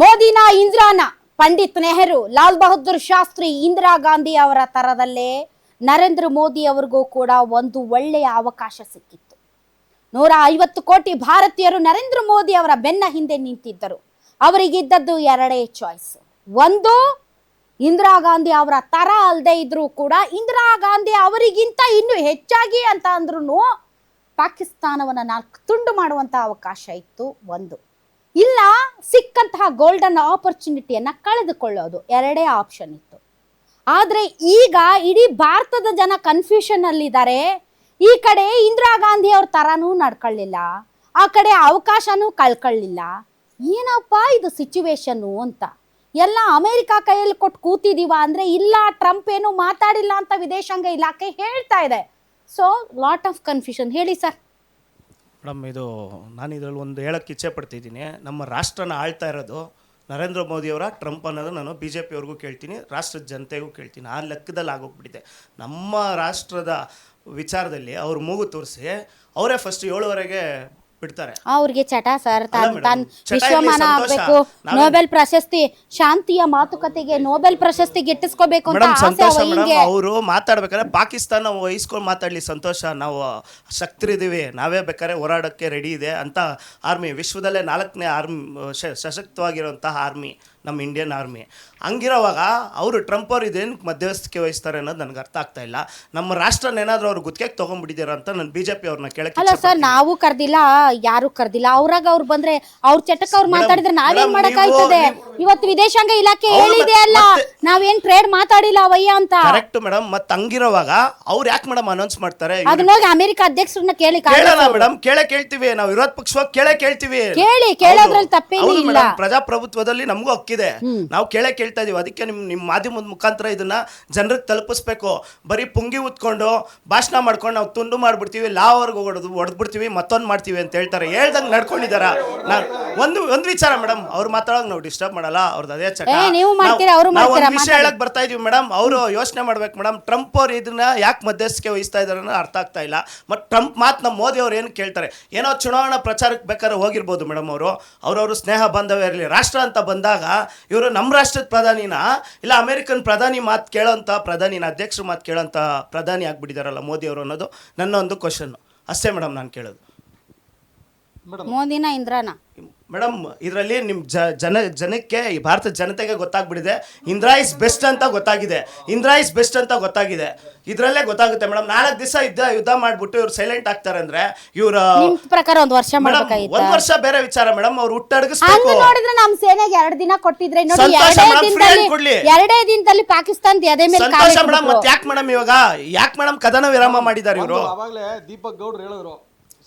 ಮೋದಿನ ಇಂದಿರಾನ ಪಂಡಿತ್ ನೆಹರು, ಲಾಲ್ ಬಹದ್ದೂರ್ ಶಾಸ್ತ್ರಿ ಇಂದಿರಾ ಗಾಂಧಿ ಅವರ ತರದಲ್ಲೇ ನರೇಂದ್ರ ಮೋದಿ ಅವರಿಗೂ ಕೂಡ ಒಂದು ಒಳ್ಳೆಯ ಅವಕಾಶ ಸಿಕ್ಕಿತ್ತು. ನೂರ ಐವತ್ತು ಕೋಟಿ ಭಾರತೀಯರು ನರೇಂದ್ರ ಮೋದಿ ಅವರ ಬೆನ್ನ ಹಿಂದೆ ನಿಂತಿದ್ದರು. ಅವರಿಗಿದ್ದದ್ದು ಎರಡೇ ಚಾಯ್ಸ್ ಒಂದು, ಇಂದಿರಾ ಗಾಂಧಿ ಅವರ ತರ ಅಲ್ಲದೆ ಇದ್ರೂ ಕೂಡ ಇಂದಿರಾ ಗಾಂಧಿ ಅವರಿಗಿಂತ ಇನ್ನೂ ಹೆಚ್ಚಾಗಿ ಅಂತ ಅಂದ್ರೂ ಪಾಕಿಸ್ತಾನವನ್ನು ನಾಲ್ಕು ತುಂಡು ಮಾಡುವಂತ ಅವಕಾಶ ಇತ್ತು. ಒಂದು ಇಲ್ಲ, ಸಿಕ್ಕಂತಹ ಗೋಲ್ಡನ್ ಆಪರ್ಚುನಿಟಿಯನ್ನು ಕಳೆದುಕೊಳ್ಳೋದು. ಎರಡೇ ಆಪ್ಷನ್ ಇತ್ತು. ಆದರೆ ಈಗ ಇಡೀ ಭಾರತದ ಜನ ಕನ್ಫ್ಯೂಷನ್ ಅಲ್ಲಿದ್ದಾರೆ. ಈ ಕಡೆ ಇಂದಿರಾ ಗಾಂಧಿ ಅವ್ರ ತರಾನೂ ನಡ್ಕೊಳ್ಳಿಲ್ಲ. ಆ ಕಡೆ ಅವಕಾಶನೂ ಕಳ್ಕೊಳ್ಳಿಲ್ಲ. ಏನಪ್ಪ ಇದು ಸಿಚುವೇಶನ್ನು ಅಂತ. ಎಲ್ಲ ಅಮೆರಿಕ ಕೈಯಲ್ಲಿ ಕೊಟ್ಟು ಕೂತಿದೀವ ಅಂದ್ರೆ, ಇಲ್ಲ, ಟ್ರಂಪ್ ಏನು ಮಾತಾಡಿಲ್ಲ ಅಂತ ವಿದೇಶಾಂಗ ಇಲಾಖೆ ಹೇಳ್ತಾ ಇದೆ. ಸೊ ಲಾಟ್ ಆಫ್ ಕನ್ಫ್ಯೂಷನ್ ಹೇಳಿ ಸರ್ ಮೇಡಮ್, ಇದು ನಾನು ಇದರಲ್ಲಿ ಒಂದು ಹೇಳಕ್ಕೆ ಇಚ್ಛೆ ಪಡ್ತಿದ್ದೀನಿ ನಮ್ಮ ರಾಷ್ಟ್ರನ ಆಳ್ತಾ ಇರೋದು ನರೇಂದ್ರ ಮೋದಿಯವರ ಟ್ರಂಪ್ ಅನ್ನೋದು ನಾನು ಬಿ ಜೆ ಪಿಯವ್ರಿಗೂ ಕೇಳ್ತೀನಿ, ರಾಷ್ಟ್ರದ ಜನತೆಗೂ ಕೇಳ್ತೀನಿ. ಆ ಲೆಕ್ಕದಲ್ಲಿ ಆಗೋಗ್ಬಿಟ್ಟಿದೆ. ನಮ್ಮ ರಾಷ್ಟ್ರದ ವಿಚಾರದಲ್ಲಿ ಅವ್ರು ಮೂಗು ತೋರಿಸಿ, ಅವರೇ ಫಸ್ಟ್ ಏಳುವರೆಗೆ ಬಿಡ್ತಾರೆ. ಅವ್ರಿಗೆ ಚಟ ಸರ್ ತಾನ್ ತಾನ್ ವಿಶ್ವಮಾನ. ಆಗ್ಬೇಕು. ನೊಬೆಲ್ ಪ್ರಶಸ್ತಿ ಶಾಂತಿಯ ಮಾತುಕತೆಗೆ ನೊಬೆಲ್ ಪ್ರಶಸ್ತಿ ಗಿಟ್ಟಿಸ್ಕೋಬೇಕು ಅಂತ ಮೇಡಮ್ ಆಸೆ ಸಂತೋಷ ಅವ ಮೇಡಮ್. ಹಿಂಗೆ. ಅವರು ಮಾತಾಡ್ಬೇಕಾದ್ರೆ ಪಾಕಿಸ್ತಾನ ವಹಿಸ್ಕೊಂಡು ಮಾತಾಡ್ಲಿ ಸಂತೋಷ. ನಾವು ಶಕ್ತರಿದ್ದೀವಿ. ನಾವೇ ಬೇಕಾದ್ರೆ ಹೋರಾಡೋಕ್ಕೆ ರೆಡಿ ಇದೆ ಅಂತ ಆರ್ಮಿ ವಿಶ್ವದಲ್ಲೇ ನಾಲ್ಕನೇ ಆರ್ಮಿ ಸಶಕ್ತವಾಗಿರುವಂತಹ ಆರ್ಮಿ ನಮ್ಮ ಇಂಡಿಯನ್ ಆರ್ಮಿ ಹಂಗಿರೋವಾಗ ಅವರು ಟ್ರಂಪ್ ಅವರು ಇದೇನು ಮಧ್ಯಸ್ಥಿಕೆ ವಹಿಸ್ತಾರೆ ಅನ್ನೋದು ನನಗೆ ಅರ್ಥ ಆಗ್ತಾ ಇಲ್ಲ. ನಮ್ಮ ರಾಷ್ಟ್ರನ ಏನಾದರೂ ಅವ್ರು ಗುತ್ತಿಗೆ ತೊಗೊಂಡ್ಬಿಟ್ಟಿದ್ದೀರಾ ಅಂತ ನಾನು ಬಿ ಜೆ ಪಿ ಅವ್ರನ್ನ ಕೇಳಕ್ಕೆ ಅಲ್ಲ ಸರ್. ನಾವು ಕರ್ದಿಲ್ಲ ಯಾರು ಕರ್ದಿಲ್ಲ ಅವ್ರಾಗ ಅವ್ರು ಬಂದ್ರೆ ಅವ್ರ ಚಟಕ್ಕೆ ಅವ್ರು ಮಾತಾಡಿದ್ರೆ ನಾವೇನ್ madam, ಮಾಡಕ್ಕಾಯ್ತದೆ ಇವತ್ತು ವಿದೇಶಾಂಗ ಇಲಾಖೆ ಹೇಳಿದೆ ಅಲ್ಲ ನಾವೇನ್ ಟ್ರೇಡ್ ಮಾತಾಡಿಲ್ಲ ಅವಯ್ಯ ಅಂತ. ಕರೆಕ್ಟ್ ಮೇಡಮ್ ಮತ್ತೆ ಹಂಗಿರೋವಾಗ ಅವ್ರು ಯಾಕೆ ಮೇಡಮ್ ಅನೌನ್ಸ್ ಮಾಡ್ತಾರೆ? ಅದನ್ನ ಹೋಗಿ ಅಮೆರಿಕ ಅಧ್ಯಕ್ಷರನ್ನ ಕೇಳಿ ಕೇಳಲ್ಲ. ಮೇಡಮ್ ಕೇಳೇ ಕೇಳ್ತೀವಿ. ನಾವು ವಿರೋಧ ಪಕ್ಷವಾಗಿ ಕೇಳೇ ಕೇಳ್ತೀವಿ. ಕೇಳಿ, ಕೇಳೋದ್ರಲ್ಲಿ ತಪ್ಪೇನಿಲ್ಲ ಇಲ್ಲ. ಪ್ರಜಾಪ್ರಭುತ್ವದಲ್ಲಿ ನಮಗೂ ಹಕ್ಕಿದೆ. ನಾವು ಕೇಳೇ ಕೇಳ್ತಾ ಇದೀವಿ. ಅದಕ್ಕೆ ನಿಮ್ ನಿಮ್ಮ ಮಾಧ್ಯಮದ ಮುಖಾಂತರ ಇದನ್ನ ಜನರಿಗೆ ತಲುಪಿಸ್ಬೇಕು. ಬರೀ ಪುಂಗಿ ಉತ್ಕೊಂಡು ಭಾಷಣ ಮಾಡ್ಕೊಂಡು ನಾವು ತುಂಡು ಮಾಡ್ಬಿಡ್ತೀವಿ ಲಾವರ್ಗೆ ಹೊಡೆದು ಹೊಡೆದ್ಬಿಡ್ತೀವಿ ಮತ್ತೊಂದು ಮಾಡ್ತೀವಿ ಅಂತ ಹೇಳ್ತಾರೆ. ಹೇಳ್ದಂಗೆ ನಡ್ಕೊಂಡಿದಾರ. ನಾನು ಒಂದು ಒಂದು ವಿಚಾರ ಮೇಡಮ್ ಅವ್ರು ಮಾತಾಡೋಕೆ ನಾವು ಡಿಸ್ಟರ್ಬ್ ಮಾಡಲ್ಲ ಅವ್ರದ್ದು ಅದೇ ಚಟ. ನೀವು ನಾವು ಒಂದು ವಿಷಯ. ಹೇಳಕ್ ಬರ್ತಾ ಇದೀವಿ ಮೇಡಮ್ ಅವರು ಯೋಚನೆ ಮಾಡ್ಬೇಕು ಮೇಡಮ್ ಟ್ರಂಪ್ ಅವ್ರು ಇದನ್ನ ಯಾಕೆ ಮಧ್ಯಸ್ಥಿಕೆ ವಹಿಸ್ತಾ ಇದಾರೆ ಅರ್ಥ ಆಗ್ತಾ ಇಲ್ಲ. ಮತ್ತು ಟ್ರಂಪ್ ಮಾತ್ ನಮ್ಮ ಮೋದಿ ಅವ್ರು ಏನು ಕೇಳ್ತಾರೆ? ಏನೋ ಚುನಾವಣಾ ಪ್ರಚಾರಕ್ಕೆ ಬೇಕಾದ್ರೆ ಹೋಗಿರ್ಬೋದು ಮೇಡಮ್ ಅವರು. ಅವ್ರವ್ರ ಸ್ನೇಹ ಬಾಂಧವ್ಯ ಇರಲಿ. ರಾಷ್ಟ್ರ ಅಂತ ಬಂದಾಗ ಇವರು ನಮ್ಮ ರಾಷ್ಟ್ರದ ಪ್ರಧಾನಿನ? ಇಲ್ಲ ಅಮೇರಿಕನ್ ಪ್ರಧಾನಿ ಮಾತು ಕೇಳೋಂಥ ಪ್ರಧಾನಿನ ಅಧ್ಯಕ್ಷರು ಮಾತು ಕೇಳೋಂಥ ಪ್ರಧಾನಿ ಆಗಿಬಿಟ್ಟಿದಾರಲ್ಲ ಮೋದಿ ಅವರು ಅನ್ನೋದು ನನ್ನ ಒಂದು ಕ್ವಶನ್ ಅಷ್ಟೇ ಮೇಡಮ್ ನಾನು ಕೇಳೋದು. ಮೋದಿನ ಇಂದ್ರನ? ಮೇಡಮ್ ಇದರಲ್ಲಿ ನಿಮ್ಮ ಜ ಜನ ಜನಕ್ಕೆ ಈ ಭಾರತದ ಜನತೆಗೆ ಗೊತ್ತಾಗ್ಬಿಟ್ಟಿದೆ. ಇಂದ್ರಾ ಇಸ್ ಬೆಸ್ಟ್ ಅಂತ ಗೊತ್ತಾಗಿದೆ. ಇಂದ್ರಾ ಇಸ್ ಬೆಸ್ಟ್ ಅಂತ ಗೊತ್ತಾಗಿದೆ. ಇದರಲ್ಲೇ ಗೊತ್ತಾಗುತ್ತೆ ಮೇಡಮ್. ನಾಲ್ಕು ದಿವಸ ಯುದ್ಧ ಯುದ್ಧ ಮಾಡ್ಬಿಟ್ಟು ಇವ್ರು ಸೈಲೆಂಟ್ ಆಗ್ತಾರೆ ಅಂದ್ರೆ ಇವ್ರ ಪ್ರಕಾರ ಒಂದ್ ವರ್ಷ ಮೇಡಮ್ ಮಾಡ್ಬೇಕಾಗಿತ್ತ? ಒಂದ್ ವರ್ಷ ಬೇರೆ ವಿಚಾರ ಮೇಡಮ್. ಅವ್ರು ಹಂಗ ಹುಟ್ಟಡಗಿಸ್ಬೇಕು ನೋಡಿದ್ರೆ ನಮ್ ಸೇನೆಗೆ ಎರಡು ದಿನ ಕೊಟ್ಟಿದ್ರೆ ನೋಡಿ ಸಂತೋಷ ಎರಡೇ madam, free ದಿನದಲ್ಲಿ. ಎರಡೇ ದಿನದಲ್ಲಿ ಪಾಕಿಸ್ತಾನದ ಎದೆ ಮೇಲೆ ಸಂತೋಷ ಮೇಡಮ್ ಮತ್ತೆ ಯಾಕೆ ಮೇಡಮ್ ಇವಾಗ ಯಾಕೆ ಮೇಡಮ್ ಕದನ ವಿರಾಮ ಮಾಡಿದ್ದಾರೆ ಇವರು? ಅವಾಗಲೇ ದೀಪಕ್ ಗೌಡ್ರು ಹೇಳಿದ್ರು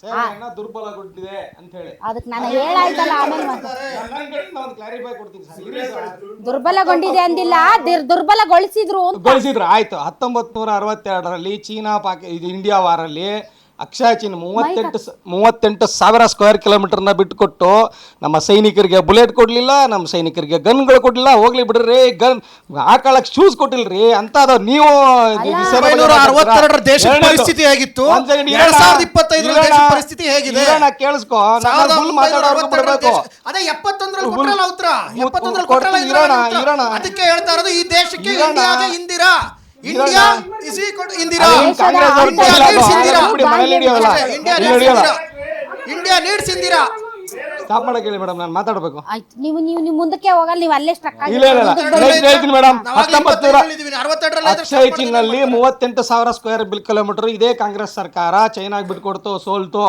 ಸೇನೆಯನ್ನ ದುರ್ಬಲಗೊಂಡಿದೆ ಅಂತ ಹೇಳಿ. ಅದಕ್ಕೆ ನಾನು ಹೇಳಾಯ್ತಲ್ಲ ಆಮೇಲೆ ಮಾತು. ನನ್ನ ಕಡೆಯಿಂದ ಒಂದು ಕ್ಲಾರಿಫೈ ಕೊಡ್ತೀನಿ ಸರ್. ಇರಿ ಸರ್ ದುರ್ಬಲಗೊಂಡಿದೆ ಅಂದಿಲ್ಲ ದಿರ್- ದುರ್ಬಲಗೊಳಿಸಿದ್ರು ಅಂತ. ಗೊಳಿಸಿದ್ರು ಆಯ್ತು. ಹತ್ತೊಂಬತ್ತು ನೂರ ಅರವತ್ತೆರಡರಲ್ಲಿ ಚೀನಾ ಪಾಕಿ ಇದು ಇಂಡಿಯಾ ವಾರಲ್ಲಿ ಅಕ್ಷಯ ಚೀನ್ ಮೂವತ್ತೆಂಟು ಸ- ಮೂವತ್ತೆಂಟು ಸಾವಿರ ಸ್ಕ್ವೇರ್ ಕಿಲೋಮೀಟರ್ನ ಬಿಟ್ಟುಕೊಟ್ಟು ನಮ್ಮ ಸೈನಿಕರಿಗೆ ಬುಲೆಟ್ ಕೊಡ್ಲಿಲ್ಲ ನಮ್ಮ ಸೈನಿಕರಿಗೆ ಗನ್ಗಳು ಕೊಡ್ಲಿಲ್ಲ ಹೋಗ್ಲಿ ಬಿಡ್ರಿ ಗನ್ ಹಾಕೊಳಕ್ ಶೂಸ್ ಕೊಟ್ಟಿಲ್ರಿ ಅಂತ ಅದ ನೀವು ಒಂಬೈನೂರ ಅರವತ್ತೆರಡರ ದೇಶದ. ಪರಿಸ್ಥಿತಿ ಹೇಗಿತ್ತು? ಎರಡ್. ಸಾವಿರದ ಇಪ್ಪತ್ತೈದರ ದೇಶದ ಪರಿಸ್ಥಿತಿ ಹೇಗಿದೆ? ಕೇಳಿಸ್ಕೊ ಸಾವಿರದ ಫುಲ್ ಒಂಬೈನೂರ ಮಾತಾಡೋರ್ಗು ಅರವತ್ತೆರಡರ ದೇಶ- ಅದೇ ಎಪ್ಪತ್ತೊಂದರಲ್ಲಿ ಫುಲ್- ಕೊಟ್ರಲ್ಲ ಉತ್ತರ ಮುತ್- ಎಪ್ಪತ್ತೊಂದರಲ್ಲಿ ಕೊಟ್ಟು ಕೊಟ್ರಲ್ಲ ಇರೋಣ, ಉತ್ತರ. ಅದಕ್ಕೆ ಹೇಳ್ತಾ ಇರೋದು ಈ ದೇಶಕ್ಕೆ ಇರೋಣ. Indira India is equal Indira Congress ಅವ್ರು India needs Indira. India needs Indira stop ಮಾಡಕ್ ಹೇಳಿ ಮೇಡಮ್ ನಾನು ಮಾತಾಡಬೇಕು. ಆಯ್ತು ನೀವು ನೀವು ನಿಮ್ಮ ಮುಂದಕ್ಕೆ ಹೋಗಲ್ಲ ನೀವು ಅಲ್ಲೇ ಸ್ಟ್ರಕ್ ಇಲ್ಲ ಇಲ್ಲ ಇಲ್ಲ. ಹೇಳ್ತೀನಿ ಮೇಡಮ್ ಹತ್ತೊಂಬತ್ತು ಅರವತ್ತೆರಡರಲ್ಲಿ ಚಿನ್ನಲ್ಲಿ ಮೂವತ್ತೆಂಟು ಸಾವಿರ ಸ್ಕ್ವೇರ್ ಬಿಲ್ ಕಿಲೋಮೀಟರ್ ಇದೇ ಕಾಂಗ್ರೆಸ್ ಸರ್ಕಾರ. ಚೈನಾಗ್ ಬಿಟ್ಕೊಡ್ತು ಸೋಲ್ತು.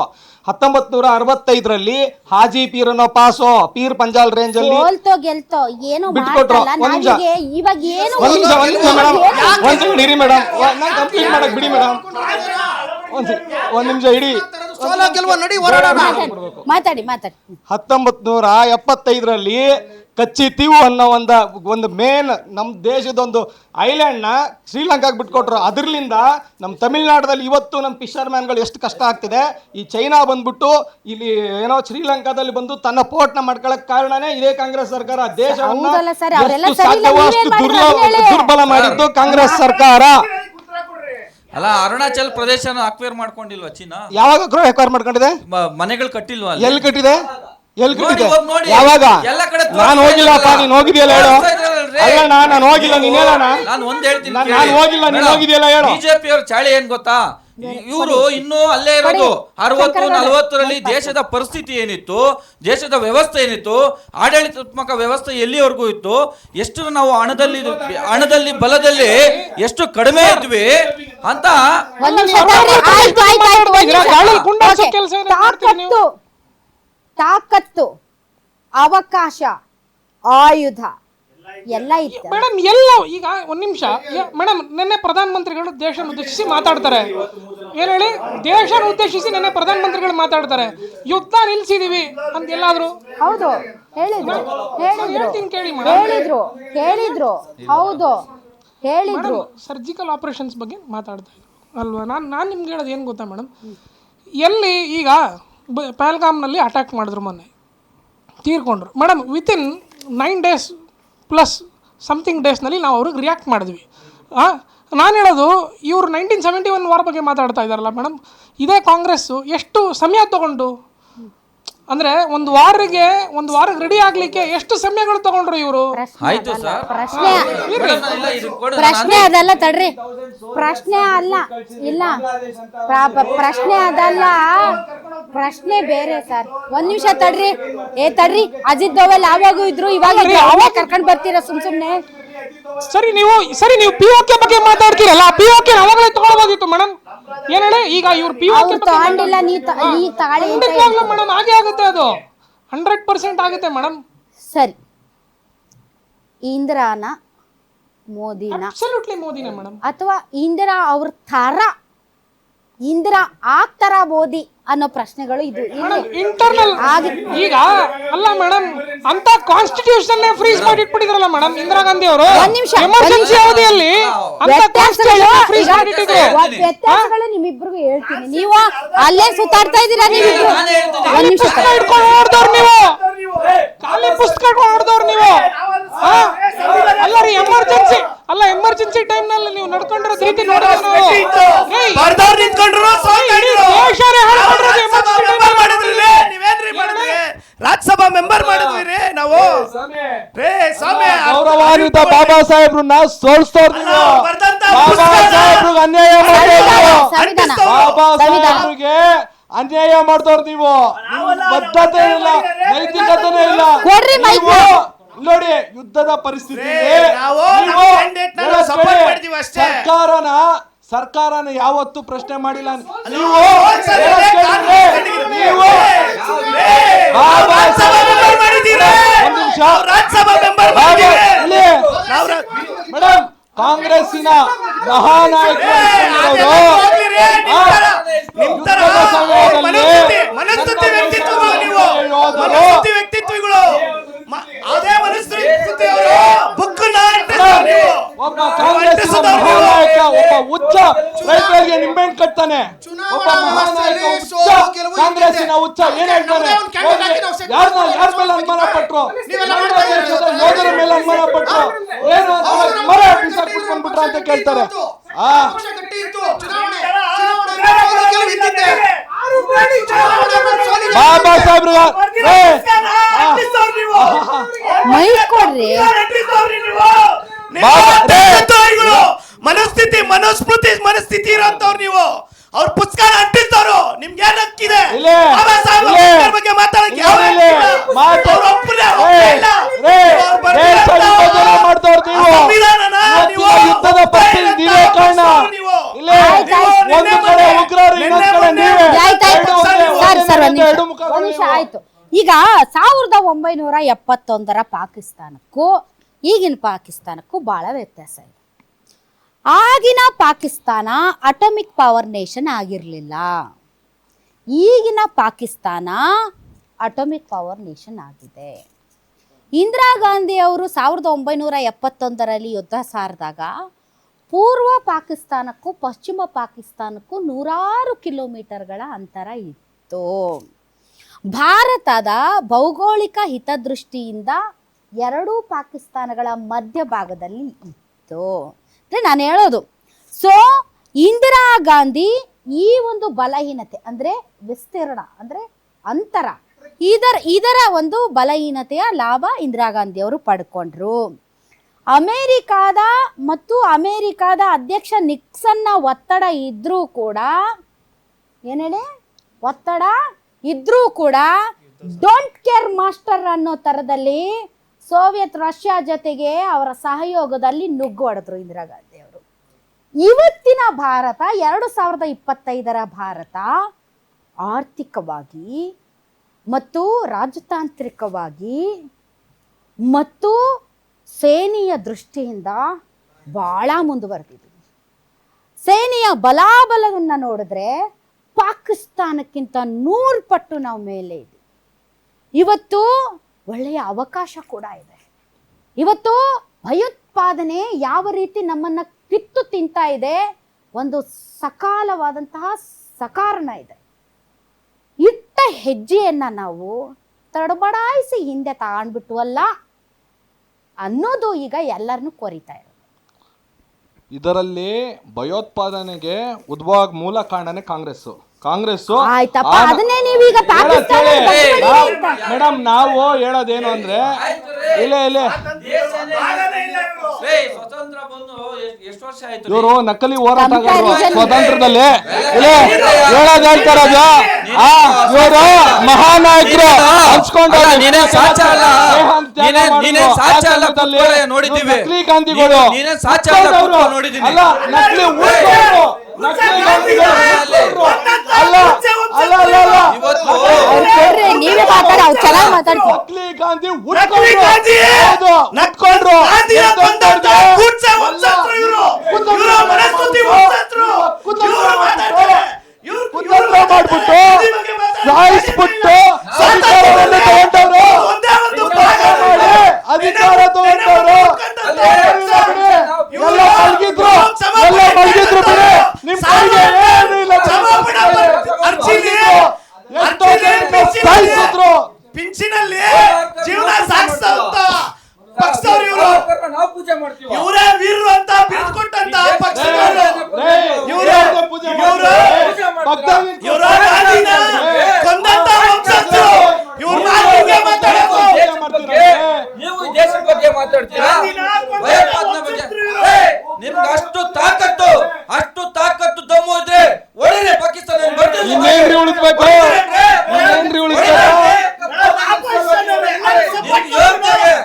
ಹತ್ತೊಂಬತ್ ನೂರ ಅರವತ್ತೈದರಲ್ಲಿ ಹಾಜಿ ಪೀರ್ ಅನ್ನೋ ಪಾಸು ಪೀರ್ ಪಂಜಾಲ್ ರೇಂಜ್ ಅಲ್ಲಿ ಸೋಲ್ತೋ ಗೆಲ್ತೋ ಏನು ಬಿಟ್ಕೊಟ್ರು. ಮಾಡಲ್ಲ ಒಂದ್ ನಿಮಿಷ. ನಾವಿಗೆ ಇವಾಗ ಏನು ಒಂದ್ ನಿಮಿಷ ಒಂದ್ ನಿಮಿಷ ಮೇಡಮ್. ಒಂದ್ ಸೆಕೆಂಡ್ ಇರಿ ಮೇಡಮ್. ನಾನು ಕಂಪ್ಲೀಟ್ ಮಾಡಕ್ ಬಿಡಿ ಮೇಡಮ್. ಒಂದ್ ಒಂದ್ ನಿಮಿಷ ಇಡಿ ಸೋಲ ಗೆಲುವ ನಡಿ ಹೋರಾಡೋಣ. ಮಾತಾಡಿ ಮಾತಾಡಿ ಹತ್ತೊಂಬತ್ ನೂರ ಎಪ್ಪತ್ತೈದರಲ್ಲಿ ಕಚ್ಚಿ ತೀವು ಅನ್ನೋ ಒಂದು ಒಂದು ಮೇನ್ ನಮ್ಮ ದೇಶದೊಂದು ಐಲ್ಯಾಂಡ್ನ ಶ್ರೀಲಂಕಾಗೆ ಬಿಟ್ಕೊಟ್ರು. ಅದರಲ್ಲಿಂದ ನಮ್ಮ ತಮಿಳ್ನಾಡಲ್ಲಿ ಇವತ್ತು ನಮ್ಮ ಫಿಶರ್ ಮ್ಯಾನ್ಗಳು ಎಷ್ಟು ಕಷ್ಟ ಆಗ್ತಿದೆ. ಈ ಚೈನಾ ಬಂದ್ಬಿಟ್ಟು ಇಲ್ಲಿ ಏನೋ ಶ್ರೀಲಂಕಾದಲ್ಲಿ ಬಂದು ತನ್ನ ಪೋರ್ಟ್ನ ಮಾಡ್ಕೊಳಕ್ ಕಾರಣನೇ ಇದೇ ಕಾಂಗ್ರೆಸ್ ಸರ್ಕಾರ. ದೇಶವನ್ನ ಎಷ್ಟು ಸಾಧ್ಯವೋ ಅಷ್ಟು ದುರ್ಬಲ ಮಾಡಿದ್ದು ಕಾಂಗ್ರೆಸ್ ಸರ್ಕಾರ. ಅಲ್ಲ ಅರುಣಾಚಲ್ ಪ್ರದೇಶನ ಅಕ್ವೇರ್ ಮಾಡ್ಕೊಂಡಿಲ್ವಾ ಚೀನಾ? ಯಾವಾಗ ಅಕ್ವೇರ್ ಮಾಡ್ಕೊಂಡಿದೆ? ಮ- ಮನೆಗಳು ಕಟ್ಟಿಲ್ವಾ ಅಲ್ಲಿ? ಎಲ್ಲಿ ಕಟ್ಟಿದೆ? ಎಲ್ಲಿ ನೋಡಿ, ಕಟ್ಟಿದೆ? ಹೋಗ್ ನೋಡಿ. ಯಾವಾಗ? ಎಲ್ಲ ಕಡೆ ನಾನು ಹೋಗಿಲ್ಲಪ್ಪ ನೀನ್ ಹೋಗಿದ್ಯಲ್ಲ ಹೇಳು. ಅಲ್ಲ. ಅಲ್ಲಣ್ಣ ನಾನು ಹೋಗಿಲ್ಲ ನೀನ್ ಹೇಳಣ್ಣ. ನಾನು ಒಂದ್ ಹೇಳ್ತೀನಿ ನಾನು ನಾನ್ ಹೋಗಿಲ್ಲ, ನೀನ್ ಹೋಗಿದ್ಯಲ್ಲ ಹೇಳು. ಬಿಜೆಪಿ ಅವ್ರ ಚಾಳಿ ಏನ್ ಗೊತ್ತಾ? ಇವರು ಇನ್ನೂ ಅಲ್ಲೇ ಇರೋದು. ಅರವತ್ತು. ನಲವತ್ತರಲ್ಲಿ ದೇಶದ ಪರಿಸ್ಥಿತಿ ಏನಿತ್ತು? ದೇಶದ ವ್ಯವಸ್ಥೆ ಏನಿತ್ತು? ಆಡಳಿತಾತ್ಮಕ ವ್ಯವಸ್ಥೆ ಎಲ್ಲಿವರೆಗೂ ಇತ್ತು? ಎಷ್ಟು ನಾವು ಹಣದಲ್ಲಿ ಹಣದಲ್ಲಿ ಬಲದಲ್ಲಿ ಎಷ್ಟು ಕಡಿಮೆ ಇದ್ವಿ ಅಂತ ತಾಕತ್ತು ಅವಕಾಶ ಆಯುಧ. ಎಲ್ಲ ಇತ್ತು. ಮೇಡಮ್ ಎಲ್ಲ ಈಗ ಒಂದು ನಿಮಿಷ. ಮೇಡಮ್ ನಿನ್ನೆ ಪ್ರಧಾನಮಂತ್ರಿಗಳು ದೇಶನ ಉದ್ದೇಶಿಸಿ ಮಾತಾಡ್ತಾರೆ. ಏನ್ ಹೇಳಿ? ದೇಶ ಉದ್ದೇಶಿಸಿ ನಿನ್ನೆ ಪ್ರಧಾನಮಂತ್ರಿಗಳು ಮಾತಾಡ್ತಾರೆ. ಯುದ್ಧ ನಿಲ್ಸಿದೀವಿ ಅಂತ ಎಲ್ಲಾದ್ರು ಹೌದು. ಹೇಳಿದ್ರು. ಹೇಳಿದ್ರು. ಹೇಳ್ತೀನಿ ಕೇಳಿ ಮೇಡಮ್. ಹೇಳಿದ್ರು. ಹೇಳಿದ್ರು. ಹೌದು. ಹೇಳಿದ್ರು. ಸರ್ಜಿಕಲ್ ಆಪರೇಷನ್ಸ್ ಬಗ್ಗೆ ಮಾತಾಡ್ತಾ ಇದ್ರು ಅಲ್ವಾ? ನಾನು ನಾನು ನಿಮ್ಗೆ ಹೇಳೋದು ಏನು ಗೊತ್ತಾ ಮೇಡಮ್? ಎಲ್ಲಿ ಈಗ ಬ- ಪಹಲ್ಗಾಮ್ನಲ್ಲಿ ಅಟ್ಯಾಕ್ ಮಾಡಿದ್ರು ಮೊನ್ನೆ. ತೀರ್ಕೊಂಡ್ರು. Madam within nine days plus something ಡೇಸ್ನಲ್ಲಿ ನಾವು ಅವ್ರಿಗೆ ರಿಯಾಕ್ಟ್ ಮಾಡಿದ್ವಿ. ನಾನು ಹೇಳೋದು, ಇವರು ನೈನ್ಟೀನ್ ಸೆವೆಂಟಿ ಒನ್ ವಾರ್ ಬಗ್ಗೆ ಮಾತಾಡ್ತಾ ಇದ್ದಾರಲ್ಲ ಮೇಡಮ್ ಇದೇ ಕಾಂಗ್ರೆಸ್ಸು ಎಷ್ಟು ಸಮಯ ತಗೊಂಡು ಅಂದರೆ ಒಂದು ವಾರಿಗೆ ಒಂದು ವಾರಕ್ಕೆ ರೆಡಿ ಆಗ್ಲಿಕ್ಕೆ ಎಷ್ಟು ಸಮಯಗಳು ತಗೊಂಡ್ರು ಇವರು? ಪ್ರಶ್ನೆ ಆಯ್ತು ಅದಲ್ಲ, ಸರ್. ಪ್ರಶ್ನೆ ಮೇಡಮ್, ಇಲ್ಲ ಇದು ಕೊಡು, ಪ್ರಶ್ನೆ ಅದಲ್ಲ ತಡ್ರಿ. ಪ್ರಶ್ನೆ ಅಲ್ಲ ಇಲ್ಲ. ಪ್ರ- ಪ್ರ- ಪ್ರಶ್ನೆ ಅದಲ್ಲ. ಪ್ರಶ್ನೆ ಬೇರೆ ಸರ್. ಒಂದ್ ನಿಮಿಷ ತಡ್ರಿ. ಏ ತಡ್ರಿ. ಅಜಿತ್ ದೋವಲ್ ಯಾವಾಗೂ ಇದ್ರು ಇವಾಗ ಇದ್ರು, ಅವ್ರನ್ನೇ ಕರ್ಕೊಂಡ್ ಬರ್ತೀರಾ ಸುಮ್ ಸುಮ್ನೆ? ಸರಿ ನೀವು ಸರಿ ನೀವು ಪಿ ಓ ಕೆ ಬಗ್ಗೆ ಮಾತಾಡ್ತೀರಲ್ಲ ಪಿ ಓ ಕೆ ಅವಾಗಲೇ ತಗೊಳ್ಬೋದಿತ್ತು ಮೇಡಮ್? ಏನ್ ಹೇಳಿ ಈಗ ಇವ್ರು ಪಿ ಅವ್ರು ತಗೊಂಡಿಲ್ಲ ನೀ ತ- ನೀ ತಾಳಿ ಅಂತ ಖಂಡಿತವಾಗ್ಲೂ ಮೇಡಮ್ ಹಾಗೆ ಆಗುತ್ತೆ ಅದು. ಹಂಡ್ರೆಡ್ ಪರ್ಸೆಂಟ್ ಆಗುತ್ತೆ ಮೇಡಮ್. ಸರಿ. ಇಂದಿರಾನ ಮೋದಿನ ಅಬ್ಸಲ್ಯೂಟ್ಲಿ ಮೋದಿನ ಮೇಡಮ್. ಅಥವಾ ಇಂದಿರಾ ಅವ್ರ ತರ ಇಂದಿರಾ ಆಗ್ತಾರ ಮೋದಿ ಅನ್ನೋ ಪ್ರಶ್ನೆಗಳು ಇದು. ಇಂಟರ್ನಲ್ ಈಗ ಅಲ್ಲ ಮೇಡಮ್ ಅಂತ ಕಾನ್ಸ್ಟಿಟ್ಯೂಷನ್ ಫ್ರೀಸ್ ಮಾಡಿ ಇಟ್ಬಿಟ್ಟಿದ್ರಲ್ಲ ಮೇಡಮ್ ಇಂದಿರಾ ಗಾಂಧಿ ಅವರು? ಒಂದ್ ನಿಮಿಷ, ಎಮರ್ಜೆನ್ಸಿ. ಅವಧಿಯಲ್ಲಿ ಅಂತ ವ್ಯತ್ಯಾಸಗಳು ನಿಮ್ಮಿಬ್ರಿಗೂ ಹೇಳ್ತೀನಿ. ನೀವು ಅಲ್ಲೇ ಸುತ್ತಾಡ್ತಾ ಇದ್ದೀರಾ ನೀವು ನಾನೇ ಹೇಳ್ತೀನಿ. ಒಂದ್ ನಿಮಿಷ. ಇಟ್ಕೊಂಡು ಓಡ್ದವ್ರು ನೀವು. ಖಾಲಿ ಪುಸ್ತಕ ಇಟ್ಕೊಂಡು ಓಡ್ದವ್ರು ನೀವು. ಹಾ? ಅಲ್ಲ ರೀ ಎಮರ್ಜೆನ್ಸಿ ಅಲ್ಲ ಎಮರ್ಜೆನ್ಸಿ ಟೈಮ್ನಲ್ಲಿ ನೀವು ನಡ್ಕೊಂಡಿರೋ ರೀತಿ ರಾಜ್ಯಸಭಾ ಮೆಂಬರ್ time ಮಾಡಿದ್ರಿ ನಲ್ಲಿ. ನೀವೇನ್ರಿ ಮಾಡಿದ್ರಿ ರಾಜ್ಯಸಭಾ ಮೆಂಬರ್ ಮಾಡಿದ್ವಿ ನಾವು ರೇ ಸ್ವಾಮಿ ಗೌರವಾನ್ವಿತ ಬಾಬಾ ಸಾಹೇಬ್ರನ್ನ ನಾವು ಬಾಬಾ ಸಾಹೇಬ್ರಿಗೆ ಅನ್ಯಾಯ ಬಾಬಾ ಸಾಹೇಬ್ರಿಗೆ ಅನ್ಯಾಯ ಮಾಡ್ತವ್ರ ನೀವು ಬದ್ಧತೆ ಇಲ್ಲ ನೈತಿಕತೆ ಇಲ್ಲ ನೋಡಿ ಯುದ್ಧದ ಪರಿಸ್ಥಿತಿ. ಸರ್ಕಾರನ ಸರ್ಕಾರನ ಯಾವತ್ತೂ ಪ್ರಶ್ನೆ ಮಾಡಿಲ್ಲ ನೀವು. ವ್ಯಕ್ತಿತ್ವಗಳು ಮೇಡಮ್ ಕಾಂಗ್ರೆಸ್ಸಿನ ಮಹಾನಾಯಕರು ಅದೇ ಒಬ್ಬ ಕಾಂಗ್ರೆಸ್ಸಿನ ಮಹಾನಾಯಕ ಒಬ್ಬ ಹುಚ್ಚ ರೈತರಿಗೆ ನಿಂಬೆಹಣ್ಣು ಕಟ್ತಾನೆ. ಒಬ್ಬ ಮಹಾನಾಯಕ ಕಾಂಗ್ರೆಸ್ಸಿನ ಉಚ್ಚ ಏನ್ ಹೇಳ್ತಾನೆ ಯಾರನ್ನ ಯಾರ ಮೇಲೆ ಅನುಮಾನ ಪಟ್ರು? ಯೋಧರ ಮೇಲೆ ಅನುಮಾನ ಪಟ್ರು? ಏನು ಮರ ಬಿಸಾಕ್ ಬಿಟ್ಕೊಂಡ್ಬಿಟ್ರ ಅಂತ ಕೇಳ್ತಾರೆ. ಆ. ಬಾಬಾ ಸಾಹೇಬ್ರು ಮೈಕ್ ಕೊಡ್ರಿ ಮನಸ್ಥಿತಿ ಮನಸ್ಮೃತಿ ಮನಸ್ಥಿತಿ ಇರೋಂತವ್ರು ನೀವು ಅವ್ರ ಪುಸ್ತಕ ಅಂಟಿಸ್ತವ್ರು ನಿಮ್ಗೆ ಏನ್ ಹಕ್ಕಿದೆ ಇಲ್ಲೇ, ಬಾಬಾ ಸಾಹೇಬ್ ಅಂಬೇಡ್ಕರ್ ಬಗ್ಗೆ ಮಾತಾಡಕ್ಕೆ ಯಾವ ಇಲ್ಲೇ, ಹಕ್ಕಿಲ್ಲ? ಮಾತು- ಅವ್ರ ಒಪ್ಪನೆ ಏ, ಇಲ್ಲ. ಏ, ನೀವು ಅವ್ರು ದೇಶ ಬರ್ದಿರೋಂಥ ವಿಭಜನೆ ಮಾಡ್ದವ್ರು ನೀವು. ಆ ಸಂವಿಧಾನನ ನೀವು ಇವತ್ತಿನ ಯುದ್ಧದ ಒಪ್ಪೇ ಪರಿಸ್ಥಿತಿ ಇರೋಂಥ ನೀವೇ ಕಾರಣ ನೀವು. ಇಲ್ಲೇ ಆಯ್ತು, ಆಯ್ತು. ಒಂದು ಕಡೆ ಉಗ್ರರು ಇನ್ನೊಂದು ಕಡೆ ನಿನ್ನೆ ನೀವೇ ಆಯ್ತು ಆಯ್ತು ಎರಡು ಒಂದೇ, ಸರ್ ಸರ್ ಒಂದೇ ಒಂದ್ ಎರಡು ನಿಮಿಷ ಮುಖಗಳು ಒಂದ್ ನಿಮಿಷ ನೀವು. ಆಯ್ತು ಈಗ ಸಾವಿರದ ಒಂಬೈನೂರ ಎಪ್ಪತ್ತೊಂದರ ಪಾಕಿಸ್ತಾನಕ್ಕೂ ಈಗಿನ ಪಾಕಿಸ್ತಾನಕ್ಕೂ ಬಹಳ ವ್ಯತ್ಯಾಸ ಇದೆ ಆಗಿನ ಪಾಕಿಸ್ತಾನ ಅಟಮಿಕ್ ಪವರ್ ನೇಷನ್ ಆಗಿರಲಿಲ್ಲ. ಈಗಿನ ಪಾಕಿಸ್ತಾನ ಅಟಮಿಕ್ ಪವರ್ ನೇಷನ್ ಆಗಿದೆ. ಇಂದಿರಾ ಗಾಂಧಿ ಅವರು ಸಾವಿರದ ಒಂಬೈನೂರ ಎಪ್ಪತ್ತೊಂದರಲ್ಲಿ ಯುದ್ಧ ಸಾರಿದಾಗ ಪೂರ್ವ ಪಾಕಿಸ್ತಾನಕ್ಕೂ ಪಶ್ಚಿಮ ಪಾಕಿಸ್ತಾನಕ್ಕೂ ನೂರಾರು ಕಿಲೋಮೀಟರ್ಗಳ ಅಂತರ ಇತ್ತು. ಭಾರತದ ಭೌಗೋಳಿಕ ಹಿತದೃಷ್ಟಿಯಿಂದ ಎರಡೂ ಪಾಕಿಸ್ತಾನಗಳ ಮಧ್ಯಭಾಗದಲ್ಲಿ ಇತ್ತು. ಅಂದರೆ ನಾನು ಹೇಳೋದು. ಸೊ ಇಂದಿರಾ ಗಾಂಧಿ ಈ ಒಂದು ಬಲಹೀನತೆ ಅಂದರೆ ವಿಸ್ತೀರ್ಣ ಅಂದರೆ ಅಂತರ ಇದರ ಇದರ ಒಂದು ಬಲಹೀನತೆಯ ಲಾಭ ಇಂದಿರಾ ಗಾಂಧಿಯವರು ಪಡ್ಕೊಂಡ್ರು. ಅಮೇರಿಕಾದ ಮತ್ತು ಅಮೇರಿಕಾದ ಅಧ್ಯಕ್ಷ ನಿಕ್ಸನ್ನ ಒತ್ತಡ ಇದ್ದರೂ ಕೂಡ ಏನ್ ಹೇಳಿ? ಒತ್ತಡ ಇದ್ರೂ ಕೂಡ ಡೋಂಟ್ ಕೇರ್ ಮಾಸ್ಟರ್ ಅನ್ನೋ ಥರದಲ್ಲಿ ಸೋವಿಯತ್ ರಷ್ಯಾ ಜೊತೆಗೆ ಅವರ ಸಹಯೋಗದಲ್ಲಿ ನುಗ್ಗು ಹೊಡೆದ್ರು ಇಂದಿರಾ ಗಾಂಧಿ ಅವರು. ಇವತ್ತಿನ ಭಾರತ, ಎರಡು ಸಾವಿರದ ಇಪ್ಪತ್ತೈದರ ಭಾರತ ಆರ್ಥಿಕವಾಗಿ ಮತ್ತು ರಾಜತಾಂತ್ರಿಕವಾಗಿ ಮತ್ತು ಸೇನೆಯ ದೃಷ್ಟಿಯಿಂದ ಬಹಳ ಮುಂದುವರೆದಿದೆ. ಸೇನೆಯ ಬಲಾಬಲವನ್ನು ನೋಡಿದ್ರೆ ಪಾಕಿಸ್ತಾನಕ್ಕಿಂತ ನೂರು ಪಟ್ಟು ನಾವು ಮೇಲೆ ಇದೆ. ಇವತ್ತು ಒಳ್ಳೆಯ ಅವಕಾಶ ಕೂಡ ಇದೆ. ಇವತ್ತು ಭಯೋತ್ಪಾದನೆ ಯಾವ ರೀತಿ ನಮ್ಮನ್ನ ಕಿತ್ತು ತಿಂತಾ ಇದೆ, ಒಂದು ಸಕಾಲವಾದಂತಹ ಸಕಾರಣ ಇದೆ. ಇಟ್ಟ ಹೆಜ್ಜೆಯನ್ನ ನಾವು ತಡಬಡಾಯಿಸಿ ಹಿಂದೆ ತಗೊಂಡ್ಬಿಟ್ವಲ್ಲ ಅನ್ನೋದು ಈಗ ಎಲ್ಲರನ್ನೂ ಕೊರಿತಾ ಇದೆ ಇದರಲ್ಲಿ ಭಯೋತ್ಪಾದನೆಗೆ ಉದ್ಭವ ಮೂಲ ಕಾರಣನೇ ಕಾಂಗ್ರೆಸ್ ಕಾಂಗ್ರೆಸ್ ಆಯ್ತಪ್ಪ ಅದನ್ನೇ ನೀವೀಗ ಪಾಕಿಸ್ತಾನ ಮೇಡಮ್ ನಾವು ಹೇಳೋದೇನು ಅಂದ್ರೆ ಇಲ್ಲ ಇಲ್ಲ. ಏ, ಸ್ವತಂತ್ರ ಬಂದು ಎಷ್ಟ್- ವರ್ಷ ಆಯ್ತು ಇವರು ನಕಲಿ ಹೋರಾಟಗಾರರು ಸ್ವತಂತ್ರದಲ್ಲಿ. ಇಲ್ಲ ಹೇಳೋದ್ ಹೇಳ್ತಾರದು ಇವರು ಮಹಾನಾಯಕರು ಹಂಚ್ಕೊಂಡವ್ರು. ಅಲ್ಲ, ನೀನೇ ಸಾಚ ಅಲ್ಲ. ದೇಹ ನೀನೇ- ನೀನೇ ಸಾಚ ಅಲ್ಲ, ಆತಂಕದಲ್ಲಿ ಕೂತ್ಕೊಳ್ಳೆ, ನೋಡಿದ್ದೀವಿ. ನಕಲಿ ಗಾಂಧಿಗಳು. ಅಲ್ಲ ನಕಲಿ ನೀವೇ ಮಾತಾಡ ಅವ್ರು ಚೆನ್ನಾಗಿ ಮಾತಾಡ್ತೀವಿ ಗಾಂಧಿ ಇವ್ರು. ಮಾಡ್ಬಿಟ್ಟು ಸಾಯಿಸ್ಬಿಟ್ಟು ಅಧಿಕಾರವನ್ನು ತಗೊಂಡವ್ರು. ಅಧಿಕಾರ ತಗೊಂಡವ್ರು. ಮಲಗಿದ್ರು. ಎಲ್ಲ. ಮಲಗಿದ್ರು ಬಿಡಿ. ನಿಮ್ ಕೈಗೆ ಏನು ಇಲ್ಲ ಎಷ್ಟೋ ಅರ್ಜಿಲಿ ಜನ ಪಿಂಚಿನಲ್ಲಿ- ಸಾಯಿಸಿದ್ರು. ಪಿಂಚಿನಲ್ಲಿ ಜೀವನ ಸಾಗಿಸ್ತಾ ಪಕ್ಷದವ್ರು ಇವರು. ನಾವು ಪೂಜೆ ಮಾಡ್ತೀವಿ? ಇವರೇ ವೀರರು ಅಂತ ಬಿಡ್ಕೊಟ್ಟಂತ ಪಕ್ಷದವರು. ಇವರೇ ಇವ್ರು- ಇವ್ರು ಪೂಜೆ ಇವ್ರು- ಮಾಡ್ತಾರೆ. ಭಕ್ತರಿಗೆ ಇವರು ಗಾಂಧಿನ ಕೊಂದಂತ ವಂಶಸ್ಥರು ಇವ್ರ ಮಾತಿಗೆ ಮಾತಾಡೋದು. ನೀವು ದೇಶದ ಬಗ್ಗೆ ಮಾತಾಡ್ತೀರಾ ಗಾಂಧಿನ ಕೊಂದಂತ ಭಯೋತ್ಪಾದನೆ ಬಗ್ಗೆ ವಂಶಸ್ಥರು ಇವ್ರು. ಏ, ನಿಮ್ಗೆ ಅಷ್ಟು ತಾಕತ್ತು ಅಷ್ಟು ತಾಕತ್ತು ದಮ್ಮು ಇದ್ರೆ ಒಳ್ಳೆ ಪಾಕಿಸ್ತಾನ ಬರ್ತೀವಿ ಇನ್ನೇನ್ರಿ ಉಳಿಸ್ಬೇಕು ಇನ್ನೇನ್ರಿ ಉಳಿಸ್ಬೇಕು ನಿಮ್ ಯೋಗ್ಯತೆಗೆ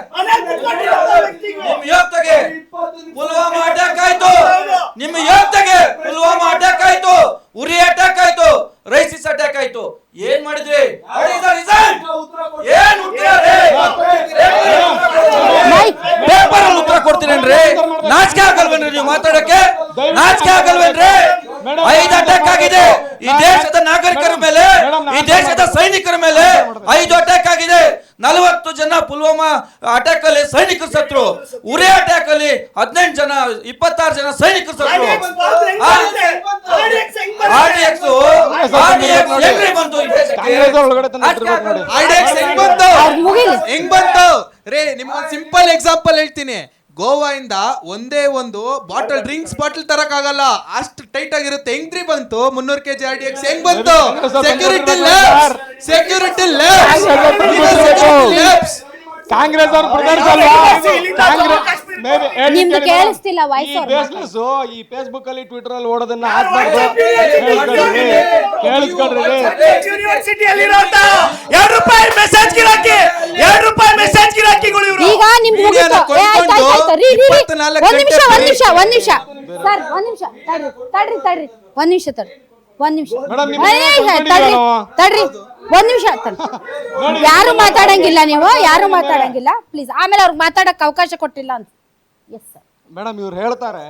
ನಿಮ್ ಯೋಗ್ಯತೆಗೆ ಪುಲ್ವಾಮಾ ಅಟ್ಯಾಕ್ ಆಯ್ತು ನಿಮ್ಮ ಯೋಗ್ಯತೆಗೆ ಪುಲ್ವಾಮಾ ಅಟ್ಯಾಕ್ ಆಯ್ತು ಉರಿ ಅಟ್ಯಾಕ್ ಆಯ್ತು ರೈಸಿಸ್ ಅಟ್ಯಾಕ್ ಆಯ್ತು ಏನ್ ಮಾಡಿದ್ರಿ What is the result? ಏನ್ ಉತ್ತರ ರೀ? ಪೇಪರ್ ಅಲ್ಲಿ ಉತ್ತರ ಕೊಡ್ತೀರೇನ್ರಿ ನಾಚಿಕೆ ಆಗಲ್ವೇನ್ರಿ ನೀವು ಮಾತಾಡಕ್ಕೆ ನಾಚಿಕೆ ಆಗಲ್ವೇನ್ರಿ ಐದು ಅಟ್ಯಾಕ್ ಆಗಿದೆ ಈ ದೇಶದ ನಾಗರಿಕರ ಮೇಲೆ ಈ ದೇಶದ ಸೈನಿಕರ ಮೇಲೆ ಐದು ಅಟ್ಯಾಕ್ ಆಗಿದೆ ನಲವತ್ತು ಜನ ಪುಲ್ವಾಮಾ ಅಟ್ಯಾಕ್ ಅಲ್ಲಿ ಸೈನಿಕರು ಸತ್ರು ಉರಿ ಅಟ್ಯಾಕ್ ಅಲ್ಲಿ ಹದಿನೆಂಟು ಜನ ಇಪ್ಪತ್ತಾರು ಜನ ಸೈನಿಕರು ಹೆಂಗ್ ಬಂತು ರೇ ನಿಮ್ಗೊಂದು ಸಿಂಪಲ್ ಎಕ್ಸಾಂಪಲ್ ಹೇಳ್ತೀನಿ ಗೋವಾಯಿಂದ ಒಂದೇ ಒಂದು ಬಾಟಲ್ ಡ್ರಿಂಕ್ಸ್ ಬಾಟಲ್ ತರಕ್ ಆಗಲ್ಲ ಅಷ್ಟು ಟೈಟ್ ಆಗಿರುತ್ತೆ ಹೆಂಗ್ರಿ ಬಂತು ಮುನ್ನೂರು ಕೆಜಿ ಆರ್ ಡಿ ಎಕ್ಸ್ ಹೆಂಗ್ ಬಂತು security labs security labs Congress ಅವ್ರ ಬ್ರದರ್ಸ್ ನಿಮ್ದು ಕೇಳಿಸ್ತಿಲ್ಲ ಈ ವಾಯ್ಸ್ ಬೇಸ್ನೆಸ್ ಈ ಫೇಸ್ಬುಕ್ ಅಲ್ಲಿ ಟ್ವಿಟರ್ ಅಲ್ಲಿ ಓಡೋದನ್ನ ಹಾಕ್ಬಾರ್ದು. ಕೇಳಿಸ್ಕೊಳ್ರಿ ಯೂನಿವರ್ಸಿಟಿಯಲ್ಲಿರೋಂತ ಎರಡು ರೂಪಾಯಿ ಮೆಸೇಜ್ ಗಿರಾಕಿ ಎರಡು ರೂಪಾಯಿ ಮೆಸೇಜ್ ಗಿರಾಕಿಗಳು ಇವರು ಈಗ ಆಯ್ತು, ಆಯ್ತು. ರೀ, ರೀ, ರೀ. ಒಂದ್ ನಿಮಿಷ ಒಂದ್ ನಿಮಿಷ ಒಂದ್ ನಿಮಿಷ. ಸರ್ ಒಂದ್ ನಿಮಿಷ. ತಡ್ರಿ ತಡ್ರಿ ತಡ್ರಿ. ಒಂದ್ ನಿಮಿಷ ತಡ್ರಿ. ಒಂದ್ ನಿಮಿಷ. ತಡ್ರಿ ತಡ್ರಿ. ಒಂದ್ ನಿಮಿಷ ಯಾರು ಮಾತಾಡಂಗಿಲ್ಲ ನೀವು? ಯಾರು ಮಾತಾಡಂಗಿಲ್ಲ? ಪ್ಲೀಸ್ ಆಮೇಲೆ ಅವ್ರಿಗೆ ಮಾತಾಡಕ್ ಅವಕಾಶ ಕೊಟ್ಟಿಲ್ಲ ಅಂತ. ಎಸ್ ಸರ್ ಮೇಡಮ್ ಇವ್ರು ಹೇಳ್ತಾರೆ